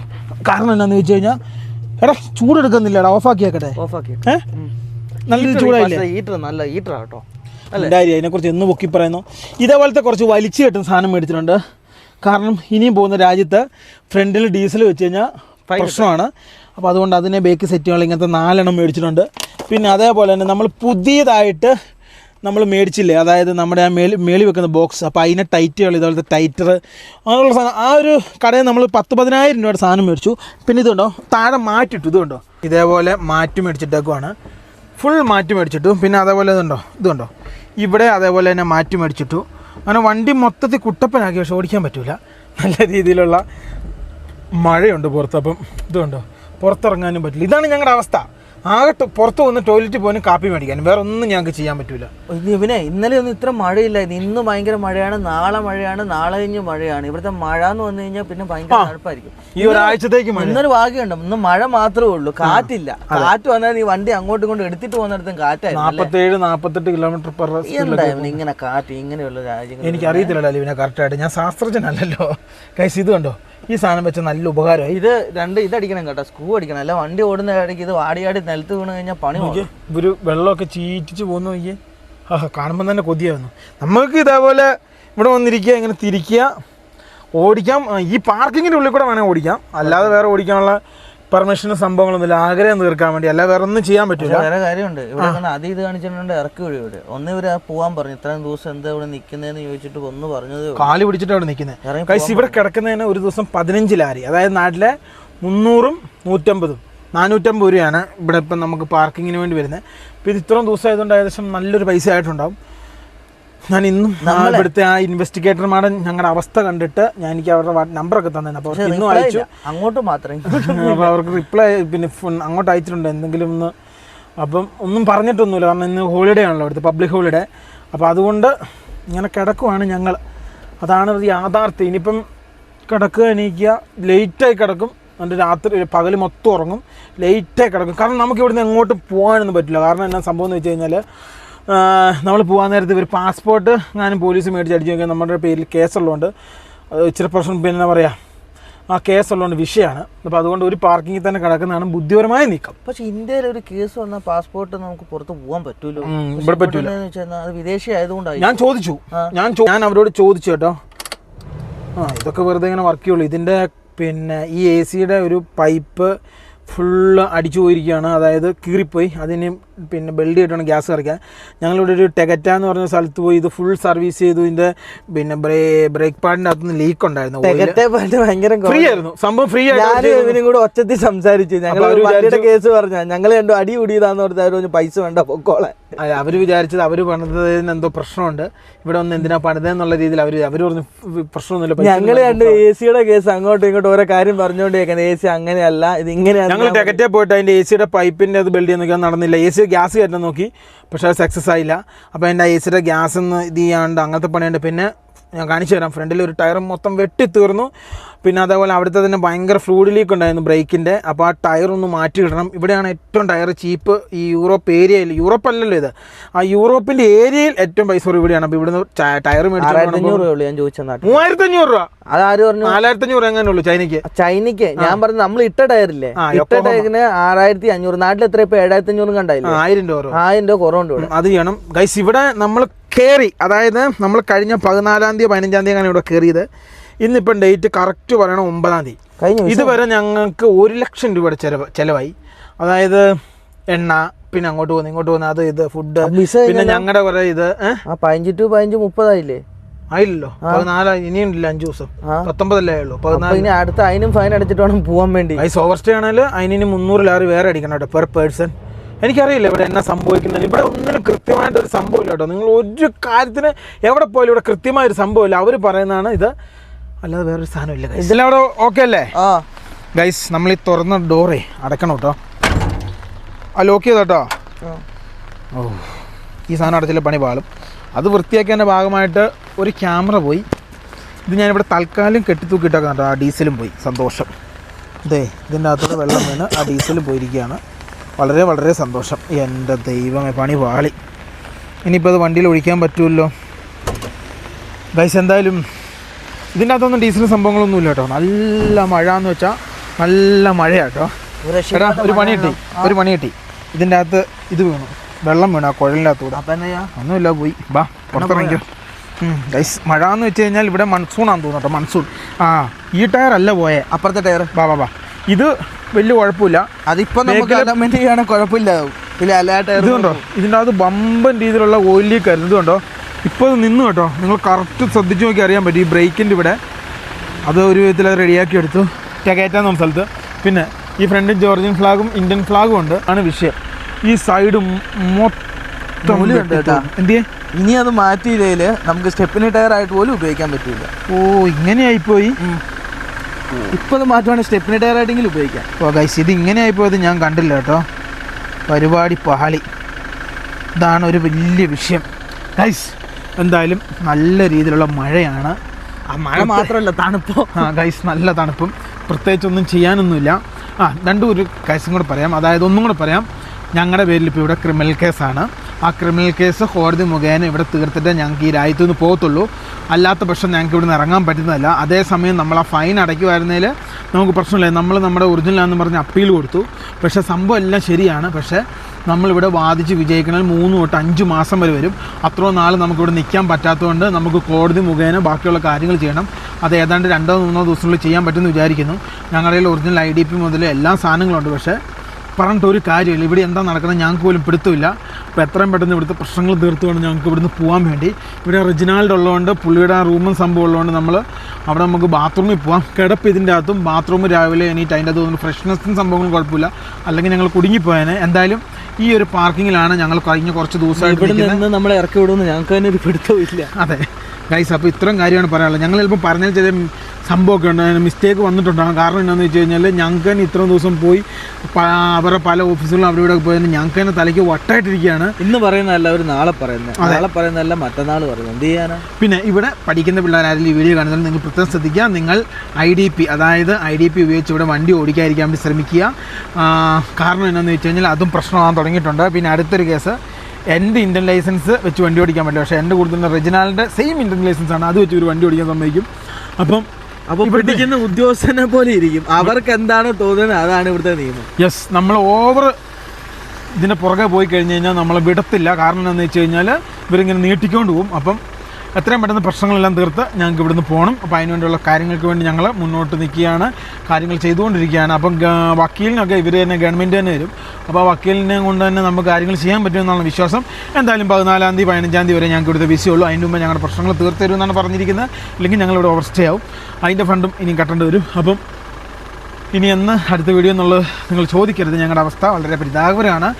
കാരണം എന്താണെന്ന് വെച്ച് കഴിഞ്ഞാൽ എടാ ചൂടെടുക്കുന്നില്ലടാ. ഓഫാക്കിയാക്കട്ടെ ഓഫാക്കി ഏ? നല്ല ചൂടായില്ലേ? ഹീറ്റർ നല്ല ഹീറ്റർ കേട്ടോ. അല്ലേ? ഉണ്ടായി അതിനെക്കുറിച്ച് എന്ന് പൊക്കി പറയുന്നു. ഇതേപോലത്തെ കുറച്ച് വലിച്ചു കെട്ടുന്ന സാധനം മേടിച്ചിട്ടുണ്ട്. കാരണം ഇനിയും പോകുന്ന രാജ്യത്ത് ഫ്രണ്ടിൽ ഡീസൽ വെച്ച് കഴിഞ്ഞാൽ പ്രശ്നമാണ്. അപ്പോൾ അതുകൊണ്ട് അതിനെ ബേക്ക് സെറ്റ് സെറ്റുകൾ ഇങ്ങനത്തെ നാലെണ്ണം മേടിച്ചിട്ടുണ്ട്. പിന്നെ അതേപോലെ തന്നെ നമ്മൾ പുതിയതായിട്ട് നമ്മൾ മേടിച്ചില്ലേ? അതായത് നമ്മുടെ ആ മേളി മേളി വെക്കുന്ന ബോക്സ് അപ്പോൾ അതിനെ ടൈറ്റുകൾ ഇതുപോലത്തെ ടൈറ്റർ അങ്ങനെയുള്ള സാധനം ആ ഒരു കടയിൽ നമ്മൾ പത്ത് പതിനായിരം രൂപയുടെ സാധനം മേടിച്ചു. പിന്നെ ഇതുണ്ടോ? താഴെ മാറ്റിട്ടു ഇതുണ്ടോ? ഇതേപോലെ മാറ്റി മേടിച്ചിട്ടേക്കുവാണ്. ഫുൾ മാറ്റി മേടിച്ചിട്ടു. പിന്നെ അതേപോലെ ഇതുണ്ടോ? ഇതുണ്ടോ? ഇവിടെ അതേപോലെ തന്നെ മാറ്റി മേടിച്ചിട്ടു. അങ്ങനെ വണ്ടി മൊത്തത്തിൽ കുട്ടപ്പനാക്കി പക്ഷെ ഓടിക്കാൻ പറ്റില്ല നല്ല രീതിയിലുള്ള മഴയുണ്ട് പുറത്ത്. അപ്പം ഇതുണ്ടോ? പുറത്തിറങ്ങാനും പറ്റില്ല. ഇതാണ് ഞങ്ങളുടെ അവസ്ഥ. ആകെ പുറത്ത് വന്ന് ടോയ്ലറ്റിൽ പോകാനും കാപ്പി മേടിക്കാനും വേറെ ഒന്നും ഞങ്ങൾക്ക് ചെയ്യാൻ പറ്റൂല. ഇവനെ ഇന്നലെ ഒന്നും ഇത്ര മഴയില്ല. ഇന്ന് ഭയങ്കര മഴയാണ്. നാളെ മഴയാണ്. നാളെ കഴിഞ്ഞ് മഴയാണ്. ഇവിടുത്തെ മഴ എന്ന് വന്നു കഴിഞ്ഞാൽ പിന്നെ ഭയങ്കര തണുപ്പായിരിക്കും. ഈ ഒരാഴ്ചത്തേക്ക് ഇന്നൊരു ഭാഗ്യമുണ്ട്. ഇന്ന് മഴ മാത്രമേ ഉള്ളൂ. കാറ്റില്ല. കാറ്റ് വന്നാൽ നീ വണ്ടി അങ്ങോട്ടും ഇങ്ങോട്ടും എടുത്തിട്ട് പോകുന്നിടത്തും കാറ്റായിരുന്നു? നാൽപ്പത്തേഴ് നാൽപ്പത്തെട്ട് കിലോമീറ്റർ പെർ ഇങ്ങനെ കാറ്റ് ഇങ്ങനെയുള്ള രാജ്യങ്ങൾ എനിക്ക് അറിയത്തില്ലല്ലോ അലിവിനെ കറക്റ്റായിട്ട് ഞാൻ ശാസ്ത്രജ്ഞനല്ലല്ലോ. കൈസ് ഇത് കണ്ടോ? ഈ സാധനം വെച്ച നല്ല ഉപകാരമായി. ഇത് രണ്ട് ഇതടിക്കണം കേട്ടോ. സ്ക്രൂ അടിക്കണം. അല്ല വണ്ടി ഓടുന്ന ഇടയ്ക്ക് ഇത് വാടിയാടി നിലത്ത് വീണ് കഴിഞ്ഞാൽ പണി ഒരു വെള്ളമൊക്കെ ചീറ്റിച്ച് പോകുന്നു നോക്കിയേ ആ കാണുമ്പോൾ തന്നെ കൊതിയാവുന്നു. നമുക്ക് ഇതേപോലെ ഇവിടെ വന്നിരിക്കുക ഇങ്ങനെ തിരിക്കുക ഓടിക്കാം. ഈ പാർക്കിങ്ങിന്റെ ഉള്ളിൽ കൂടെ വേണമെങ്കിൽ ഓടിക്കാം. അല്ലാതെ വേറെ ഓടിക്കാനുള്ള പെർമിഷനും സംഭവങ്ങളൊന്നുമില്ല. ആഗ്രഹം തീർക്കാൻ വേണ്ടി. അല്ല വേറെ ഒന്നും ചെയ്യാൻ പറ്റില്ല വേറെ കാര്യമുണ്ട്. ഇവിടെ അത് ഇത് കാണിച്ചിട്ടുണ്ട് ഇറക്കി വിടും ഇവിടെ. ഒന്ന് ഇവർ പോവാൻ പറഞ്ഞു. ഇത്രയും ദിവസം എന്താ ഇവിടെ നിൽക്കുന്നതെന്ന് ചോദിച്ചിട്ട് ഒന്ന് പറഞ്ഞത് കാലി പിടിച്ചിട്ട് അവിടെ നിൽക്കുന്നത് കൈസ് ഇവിടെ കിടക്കുന്നതിന് ഒരു ദിവസം പതിനഞ്ച് ലാരി. അതായത് നാട്ടിലെ മുന്നൂറും നൂറ്റമ്പതും. നാനൂറ്റമ്പത് രൂപയാണ് ഇവിടെ ഇപ്പം നമുക്ക് പാർക്കിങ്ങിന് വേണ്ടി വരുന്നത്. ഇപ്പം ഇത് ഇത്രയും ദിവസം ആയതുകൊണ്ട് ഏകദേശം നല്ലൊരു പൈസ ആയിട്ടുണ്ടാവും. ഞാൻ ഇന്നും ഇവിടുത്തെ ആ ഇൻവെസ്റ്റിഗേറ്റർമാരെ ഞങ്ങളുടെ അവസ്ഥ കണ്ടിട്ട് ഞാൻ എനിക്ക് അവരുടെ നമ്പർ നമ്പറൊക്കെ തന്നെ അപ്പോൾ ഇന്നും അയച്ചു. അങ്ങോട്ട് മാത്രം. അപ്പോൾ അവർക്ക് റിപ്ലൈ പിന്നെ അങ്ങോട്ട് അയച്ചിട്ടുണ്ട്. എന്തെങ്കിലും ഒന്ന് അപ്പം ഒന്നും പറഞ്ഞിട്ടൊന്നുമില്ല. കാരണം ഇന്ന് ഹോളിഡേ ആണല്ലോ ഇവിടുത്തെ പബ്ലിക് ഹോളിഡേ അപ്പോൾ അതുകൊണ്ട് ഇങ്ങനെ കിടക്കുവാണ് ഞങ്ങൾ അതാണ് ഒരു യാഥാർത്ഥ്യം. ഇനിയിപ്പം കിടക്കുക എണീക്കുക ലേറ്റായി കിടക്കും. എന്നിട്ട് രാത്രി പകൽ മൊത്തം ഉറങ്ങും. ലേറ്റായി കിടക്കും. കാരണം നമുക്ക് ഇവിടുന്ന് എങ്ങോട്ടും പോകാനൊന്നും പറ്റില്ല. കാരണം എന്നാ സംഭവം എന്ന് വെച്ച് കഴിഞ്ഞാൽ നമ്മൾ പോകാൻ നേരത്തെ ഇവർ പാസ്പോർട്ട് ഞാനും പോലീസ് മേടിച്ച് അടിച്ചു നോക്കിയാൽ നമ്മുടെ പേരിൽ കേസുള്ളതുകൊണ്ട് അത് ഇച്ചിരി പ്രശ്നം പിന്നെ പറയുക ആ കേസുള്ളതുകൊണ്ട് വിഷയമാണ് അപ്പോൾ അതുകൊണ്ട് ഒരു പാർക്കിങ്ങിൽ തന്നെ കിടക്കുന്നതാണ് ബുദ്ധിപരമായ നീക്കം. പക്ഷേ ഇന്ത്യയിൽ ഒരു കേസ് വന്നാൽ പാസ്പോർട്ട് നമുക്ക് പുറത്ത് പോകാൻ പറ്റൂലോ? ഇവിടെ പറ്റൂല. അത് വിദേശി ഞാൻ ചോദിച്ചു. ഞാൻ ഞാൻ അവരോട് ചോദിച്ചു കേട്ടോ. ആ ഇതൊക്കെ വെറുതെ ഇങ്ങനെ വർക്ക് ചെയ്യുള്ളൂ. ഇതിന്റെ പിന്നെ ഈ എ സിയുടെ ഒരു പൈപ്പ് ഫുള്ള് അടിച്ചു പോയിരിക്കുകയാണ്. അതായത് കീറിപ്പോയി. അതിന് പിന്നെ ബെൽഡ് ചെയ്തിട്ടാണ് ഗ്യാസ് കറിക്കാൻ ഞങ്ങളിവിടെ ഒരു ടെഗറ്റ എന്ന് പറഞ്ഞ സ്ഥലത്ത് പോയി ഇത് ഫുൾ സർവീസ് ചെയ്തു. ഇതിന്റെ പിന്നെ ബ്രേക്ക് പാഡിന്റെ അകത്തുനിന്ന് ലീക്ക് ഉണ്ടായിരുന്നു. ഫ്രീ ആയിരുന്നു. സംഭവം ഫ്രീ ഇവനും കൂടെ ഒച്ചത്തിൽ സംസാരിച്ചു. ഞങ്ങൾ വണ്ടിയുടെ കേസ് പറഞ്ഞ. ഞങ്ങൾ രണ്ടും അടി കൂടിയതാന്ന് പറഞ്ഞാൽ അവർ പൈസ വേണ്ട പൊക്കോളെ. അല്ല അവർ വിചാരിച്ചത് അവർ പണിതതിന് എന്തോ പ്രശ്നമുണ്ട്. ഇവിടെ ഒന്ന് എന്തിനാ പണിതെന്നുള്ള രീതിയിൽ അവർ അവർ പറഞ്ഞു "ഫ് പ്രശ്നമൊന്നുമില്ല ഞങ്ങൾ രണ്ട് എ സിയുടെ കേസ് അങ്ങോട്ടും ഇങ്ങോട്ടും ഓരോ കാര്യം പറഞ്ഞുകൊണ്ടിരിക്കുന്നത് എ സി അങ്ങനെയല്ല ഇത് ഇങ്ങനെയാണ് ഞങ്ങൾ ടെക്കറ്റേ പോയിട്ട് അതിന്റെ എ സിയുടെ പൈപ്പിന്റെ അത് ബിൽഡ് ചെയ്യാൻ നടന്നില്ല. എ സി ഗ്യാസ് കയറ്റാൻ നോക്കി. പക്ഷേ അത് സക്സസ് ആയില്ല. അപ്പോൾ എന്റെ എ സിയുടെ ഗ്യാസ് ഒന്ന് ഇത് ചെയ്യാണ്ട് അങ്ങനത്തെ പണിയുണ്ട്. പിന്നെ ഞാൻ കാണിച്ചു തരാം. ഫ്രണ്ടിൽ ഒരു ടയർ മൊത്തം വെട്ടി തീർന്നു. പിന്നെ അതേപോലെ അവിടുത്തെ തന്നെ ഭയങ്കര ഫ്ലൂഡ് ലീക്ക് ഉണ്ടായിരുന്നു ബ്രേക്കിന്റെ അപ്പോൾ ആ ടയർ ഒന്ന് മാറ്റി ഇടണം ഇവിടെയാണ് ഏറ്റവും ടയർ ചീപ്പ് ഈ യൂറോപ്പ് ഏരിയയിൽ യൂറോപ്പ് അല്ലല്ലോ ഇത്. ആ യൂറോപ്പിന്റെ ഏരിയയിൽ ഏറ്റവും പൈസ ഇവിടെയാണ്. അപ്പോൾ ഇവിടുന്ന് ടയർ മേടിച്ചു മൂവായിരത്തി അഞ്ഞൂറ് രൂപ. അതാര് പറഞ്ഞു? നാലായിരത്തി അഞ്ഞൂറ് എങ്ങനെ ഉള്ളൂ ചൈനയ്ക്ക്. ചൈനയ്ക്ക്. ഞാൻ പറഞ്ഞു നമ്മൾ ഇട്ട ടയറില്ലേ ഇട്ട ടയറിന് ആറായിരത്തി അഞ്ഞൂറ്. നാട്ടിൽ എത്ര ഇപ്പൊ? ഏഴായിരത്തി അഞ്ഞൂറ് കണ്ടായില്ലേ ആയിരം രൂപ. ആയിരം രൂപ കുറവുണ്ട് അത് ചെയ്യണം. ഗൈസ് ഇവിടെ നമ്മൾ കയറി അതായത് നമ്മൾ കഴിഞ്ഞ പതിനാലാം തീയതി പതിനഞ്ചാം തീയതി അങ്ങനെ ഇവിടെ കയറിയത് ഇന്നിപ്പം ഡേറ്റ് കറക്റ്റ് പറയണം ഒമ്പതാം തീയതി. ഇതുവരെ ഞങ്ങൾക്ക് ഒരു ലക്ഷം രൂപയുടെ ചിലവ് ചിലവായി. അതായത് എണ്ണ പിന്നെ അങ്ങോട്ട് പോകുന്നു ഇങ്ങോട്ട് പോകുന്നു അത് ഇത് ഫുഡ് പിന്നെ ഞങ്ങളുടെ കുറെ ഇത് പതിനഞ്ച് ടു പതിനഞ്ച് മുപ്പതായില്ലേ? ആയില്ലല്ലോ. പതിനാല് ഇനിയുണ്ടല്ലോ അഞ്ചു ദിവസം. പത്തൊമ്പതല്ലേ ഉള്ളൂ പതിനാല് ഇനി അടുത്ത അതിനും ഫൈൻ അടിച്ചിട്ട് വേണം പോകാൻ വേണ്ടി. ഐസ് ഓവർ സ്റ്റേ ആണെങ്കിൽ അതിന് മുന്നൂറ് ലാറ് വേറെ അടിക്കണം കേട്ടോ പെർ പേഴ്സൺ എനിക്കറിയില്ല ഇവിടെ എന്നാ സംഭവിക്കുന്നത് ഇവിടെ ഒന്നിനും കൃത്യമായിട്ട് ഒരു സംഭവമില്ല കേട്ടോ. നിങ്ങൾ ഒരു കാര്യത്തിന് എവിടെ പോയാലും ഇവിടെ കൃത്യമായ ഒരു സംഭവമില്ല. അവർ പറയുന്നതാണ് ഇത്. അല്ലാതെ വേറൊരു സാധനമില്ല അവിടെ ഓക്കെ അല്ലേ? ആ. ഗൈസ് നമ്മൾ ഈ തുറന്ന ഡോറേ അടക്കണം കേട്ടോ ആ ലോക്ക് ചെയ്തോ കേട്ടോ ഓ ഈ സാധനം അടച്ചില്ല പണി പാളും. അത് വൃത്തിയാക്കിയതിന്റെ ഭാഗമായിട്ട് ഒരു ക്യാമറ പോയി. ഇത് ഞാനിവിടെ തൽക്കാലം കെട്ടിത്തൂക്കിയിട്ടൊക്കെ കേട്ടോ ആ ഡീസലും പോയി. സന്തോഷം. ഇതേ ഇതിന്റെ അകത്തോടെ വെള്ളം വീണ് ആ ഡീസലും പോയിരിക്കുകയാണ്. വളരെ വളരെ സന്തോഷം. എന്റെ ദൈവമേ പണി പാളി. ഇനിയിപ്പോൾ അത് വണ്ടിയിൽ ഒഴിക്കാൻ പറ്റുമല്ലോ ഗൈസ് എന്തായാലും ഇതിന്റെ അകത്തൊന്നും ഡീസലും സംഭവങ്ങളൊന്നും ഇല്ല കേട്ടോ. നല്ല മഴ എന്ന് വെച്ചാൽ നല്ല മഴ കേട്ടോ ഒരു എടാ ഒരു പണി കിട്ടി. ഒരു പണി കിട്ടി. ഇതിന്റെ അകത്ത് ഇത് വീണു. വെള്ളം വീണു ആ കുഴലിന്റെ അകത്തൂടെ? ഒന്നുമില്ല പോയി. ബാ പുറത്തിറങ്ങിക്കോ. ഗൈസ് മഴ എന്ന് വെച്ച് കഴിഞ്ഞാൽ ഇവിടെ മൺസൂണാന്ന് തോന്നുന്നു കേട്ടോ മൺസൂൺ. ആ ഈ ടയർ അല്ല പോയെ. അപ്പുറത്തെ ടയർ ബാ ബാ ബാ. ഇത് വലിയ കുഴപ്പമില്ല. അതിപ്പോ നമുക്ക് അലമെന്റ് ചെയ്യാൻ കുഴപ്പമില്ല. ഇല്ല അല്ല ടയർ ഇത് കണ്ടോ? ഇതിന്റെ അകത്ത് ബമ്പൻ രീതിയിലുള്ള ഓയിലി കണ്ടോ ഇപ്പോൾ ഇത് നിന്നു കേട്ടോ. നിങ്ങൾ കറക്റ്റ് ശ്രദ്ധിച്ച് നോക്കി അറിയാൻ പറ്റും ഈ ബ്രേക്കിന്റെ ഇവിടെ. അത് ഒരു വിധത്തിൽ അത് റെഡിയാക്കി എടുത്തു. നമ്മൾ സ്ഥലത്ത്. പിന്നെ ഈ ഫ്രണ്ടും ജോർജിയൻ ഫ്ലാഗും ഇന്ത്യൻ ഫ്ലാഗും ഉണ്ട്. ആണ് വിഷയം. ഈ സൈഡ് മൊത്തം ഇനി അത് മാറ്റിയില്ലേ നമുക്ക് സ്റ്റെപ്പിന് ടയർ ആയിട്ട് പോലും ഉപയോഗിക്കാൻ പറ്റില്ല. ഓ ഇങ്ങനെയായിപ്പോയി? ഇപ്പൊ അത് മാറ്റുവാണെങ്കിൽ സ്റ്റെപ്പിന് ടയർ ആയിട്ടെങ്കിലും ഉപയോഗിക്കാം. ഓ ഗൈസ് ഇത് ഇങ്ങനെയായിപ്പോയത് ഞാൻ കണ്ടില്ല കേട്ടോ. പരിപാടി പാളി ഇതാണ് ഒരു വലിയ വിഷയം. ഗൈസ് എന്തായാലും നല്ല രീതിയിലുള്ള മഴയാണ്. ആ മഴ മാത്രമല്ല തണുപ്പോ. ആ ഗൈസ് നല്ല തണുപ്പും. പ്രത്യേകിച്ചൊന്നും ചെയ്യാനൊന്നുമില്ല. ആ രണ്ടും ഒരു കേസും കൂടെ പറയാം. അതായത് ഒന്നും കൂടെ പറയാം. ഞങ്ങളുടെ പേരിൽ ഇപ്പോൾ ഇവിടെ ക്രിമിനൽ കേസാണ് ആ ക്രിമിനൽ കേസ് കോടതി മുഖേന ഇവിടെ തീർത്തിട്ട് ഞങ്ങൾക്ക് ഈ രാജ്യത്തു നിന്ന് പോകത്തുള്ളൂ. അല്ലാത്ത പക്ഷം ഞങ്ങൾക്ക് ഇവിടെ നിന്ന് ഇറങ്ങാൻ പറ്റുന്നതല്ല. അതേസമയം നമ്മൾ ആ ഫൈൻ അടയ്ക്കുമായിരുന്നതിൽ നമുക്ക് പ്രശ്നമില്ല. നമ്മൾ നമ്മുടെ ഒറിജിനലാണെന്ന് പറഞ്ഞ് അപ്പീൽ കൊടുത്തു. പക്ഷേ സംഭവം എല്ലാം ശരിയാണ്. പക്ഷേ നമ്മളിവിടെ വാദിച്ച് വിജയിക്കണമെങ്കിൽ മൂന്ന് തൊട്ട് അഞ്ച് മാസം വരെ വരും. അത്രയും നാൾ നമുക്കിവിടെ നിൽക്കാൻ പറ്റാത്തതുകൊണ്ട് നമുക്ക് കോടതി മുഖേന ബാക്കിയുള്ള കാര്യങ്ങൾ ചെയ്യണം. അത് ഏതാണ്ട് രണ്ടോ മൂന്നോ ദിവസത്തിനുള്ളിൽ ചെയ്യാൻ പറ്റുമെന്ന് വിചാരിക്കുന്നു. ഞങ്ങളുടെ ഒറിജിനൽ ഐ ഡി പി മുതൽ എല്ലാ സാധനങ്ങളുണ്ട്. പക്ഷേ പറഞ്ഞിട്ട് ഒരു കാര്യമില്ല. ഇവിടെ എന്താ നടക്കുന്നത് ഞങ്ങൾക്ക് പോലും പിടുത്തമില്ല. അപ്പോൾ എത്രയും പെട്ടെന്ന് ഇവിടുത്തെ പ്രശ്നങ്ങൾ തീർത്തുകൊണ്ട് ഞങ്ങൾക്ക് ഇവിടുന്ന് പോകാൻ വേണ്ടി. ഇവിടെ റിജിനാൾഡ് ഉള്ളതുകൊണ്ട് പുള്ളിയുടെ ആ റൂമും സംഭവം ഉള്ളതുകൊണ്ട് നമ്മൾ അവിടെ നമുക്ക് ബാത്റൂമിൽ പോകാം കിടപ്പ് ഇതിന്റെ അകത്തും ബാത്റൂം രാവിലെ എണീറ്റ് അതിന്റെ അകത്ത് ഫ്രഷ്നെസ്സും സംഭവങ്ങളും കുഴപ്പമില്ല. അല്ലെങ്കിൽ ഞങ്ങൾ കുടുങ്ങിപ്പോയേനെ. എന്തായാലും ഈ ഒരു പാർക്കിങ്ങിലാണ് ഞങ്ങൾ കഴിഞ്ഞ കുറച്ച് ദിവസമായിട്ട് നമ്മളെ ഇറക്കി വിടുമെന്ന് ഞങ്ങൾക്ക് തന്നെ ഒരു പിടുത്തമില്ല ഇല്ല. അതെ. ഗൈസ് അപ്പോൾ ഇത്രയും കാര്യമാണ് പറയാനുള്ളത്. ഞങ്ങൾ ചിലപ്പോൾ പറഞ്ഞ ചില സംഭവമൊക്കെ ഉണ്ട്. മിസ്റ്റേക്ക് വന്നിട്ടുണ്ടാകും കാരണം എന്താണെന്ന് വെച്ച് കഴിഞ്ഞാൽ ഞങ്ങൾക്ക് തന്നെ ഇത്രയും ദിവസം പോയി അവരുടെ പല ഓഫീസുകളും അവിടെ ഇവിടെ പോയതിന് ഞങ്ങൾക്ക് തന്നെ തലയ്ക്ക് വട്ടായിട്ടിരിക്കുകയാണ്. ഇന്ന് പറയുന്നതല്ല അവർ നാളെ പറയുന്നത് നാളെ പറയുന്നതല്ല മറ്റന്നാൾ പറയുന്നത് എന്ത് ചെയ്യാനാണ് പിന്നെ ഇവിടെ പഠിക്കുന്ന പിള്ളേരായാലും ഈ വീഡിയോ കാണുന്നത് നിങ്ങൾ പ്രത്യേകം ശ്രദ്ധിക്കുക. നിങ്ങൾ ഐ ഡി പി അതായത് ഐ ഡി പി ഉപയോഗിച്ച് ഇവിടെ വണ്ടി ഓടിക്കാതിരിക്കാൻ വേണ്ടി ശ്രമിക്കുക. കാരണം എന്താണെന്ന് വെച്ച് കഴിഞ്ഞാൽ അതും പ്രശ്നമാകാൻ തുടങ്ങിയിട്ടുണ്ട്. പിന്നെ അടുത്തൊരു കേസ്. എന്റെ ഇന്ത്യൻ ലൈസൻസ് വെച്ച് വണ്ടി ഓടിക്കാൻ പറ്റില്ല. പക്ഷേ എന്റെ കൂടുതൽ റിജിനാലിന്റെ സെയിം ഇന്ത്യൻ ലൈസൻസ് ആണ്. അത് വെച്ച് ഒരു വണ്ടി ഓടിക്കാൻ സമ്മതിക്കും. അപ്പം അപ്പോൾ പഠിക്കുന്ന ഉദ്യോഗസ്ഥനെ പോലെ ഇരിക്കും. അവർക്ക് എന്താണ് തോന്നുന്നത്? അതാണ് ഇവിടുത്തെ നിയമം. യെസ് നമ്മൾ ഓവർ ഇതിന്റെ പുറകെ പോയി കഴിഞ്ഞ് കഴിഞ്ഞാൽ നമ്മളെ വിടത്തില്ല. കാരണം എന്താണെന്ന് വെച്ച് കഴിഞ്ഞാൽ ഇവരിങ്ങനെ നീട്ടിക്കൊണ്ട് പോകും. അപ്പം എത്രയും പെട്ടെന്ന് പ്രശ്നങ്ങളെല്ലാം തീർത്ത് ഞങ്ങൾക്ക് ഇവിടുന്ന് പോകണം. അപ്പോൾ അതിനുവേണ്ടിയുള്ള കാര്യങ്ങൾക്ക് വേണ്ടി ഞങ്ങൾ മുന്നോട്ട് നിൽക്കുകയാണ്. കാര്യങ്ങൾ ചെയ്തുകൊണ്ടിരിക്കുകയാണ്. അപ്പം വക്കീലിനൊക്കെ ഇവർ തന്നെ ഗവൺമെന്റ് തന്നെ വരും. അപ്പോൾ ആ വക്കീലിനെ കൊണ്ട് തന്നെ നമുക്ക് കാര്യങ്ങൾ ചെയ്യാൻ പറ്റുമെന്നുള്ള വിശ്വാസം. എന്തായാലും പതിനാലാം തീയതി പതിനഞ്ചാം തീയതി വരെ ഞങ്ങൾക്ക് ഇവിടുത്തെ വിസി ഉള്ളൂ. അതിന് മുമ്പ് ഞങ്ങളുടെ പ്രശ്നങ്ങൾ തീർത്ത് തരുമെന്നാണ് പറഞ്ഞിരിക്കുന്നത്. അല്ലെങ്കിൽ ഞങ്ങളിവിടെ ഓവർ സ്റ്റേ ആവും. അതിന്റെ ഫണ്ടും ഇനി കട്ടേണ്ടി വരും. അപ്പം ഇനി എന്ന് അടുത്ത വീഡിയോ എന്നുള്ളത് നിങ്ങൾ ചോദിക്കരുത്. ഞങ്ങളുടെ അവസ്ഥ വളരെ പരിതാപകരമാണ്.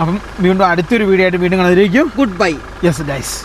അപ്പം വീണ്ടും അടുത്തൊരു വീഡിയോ ആയിട്ട് വീണ്ടും കാണാതിരിക്കും ഗുഡ് ബൈ യെസ് ഗൈസ്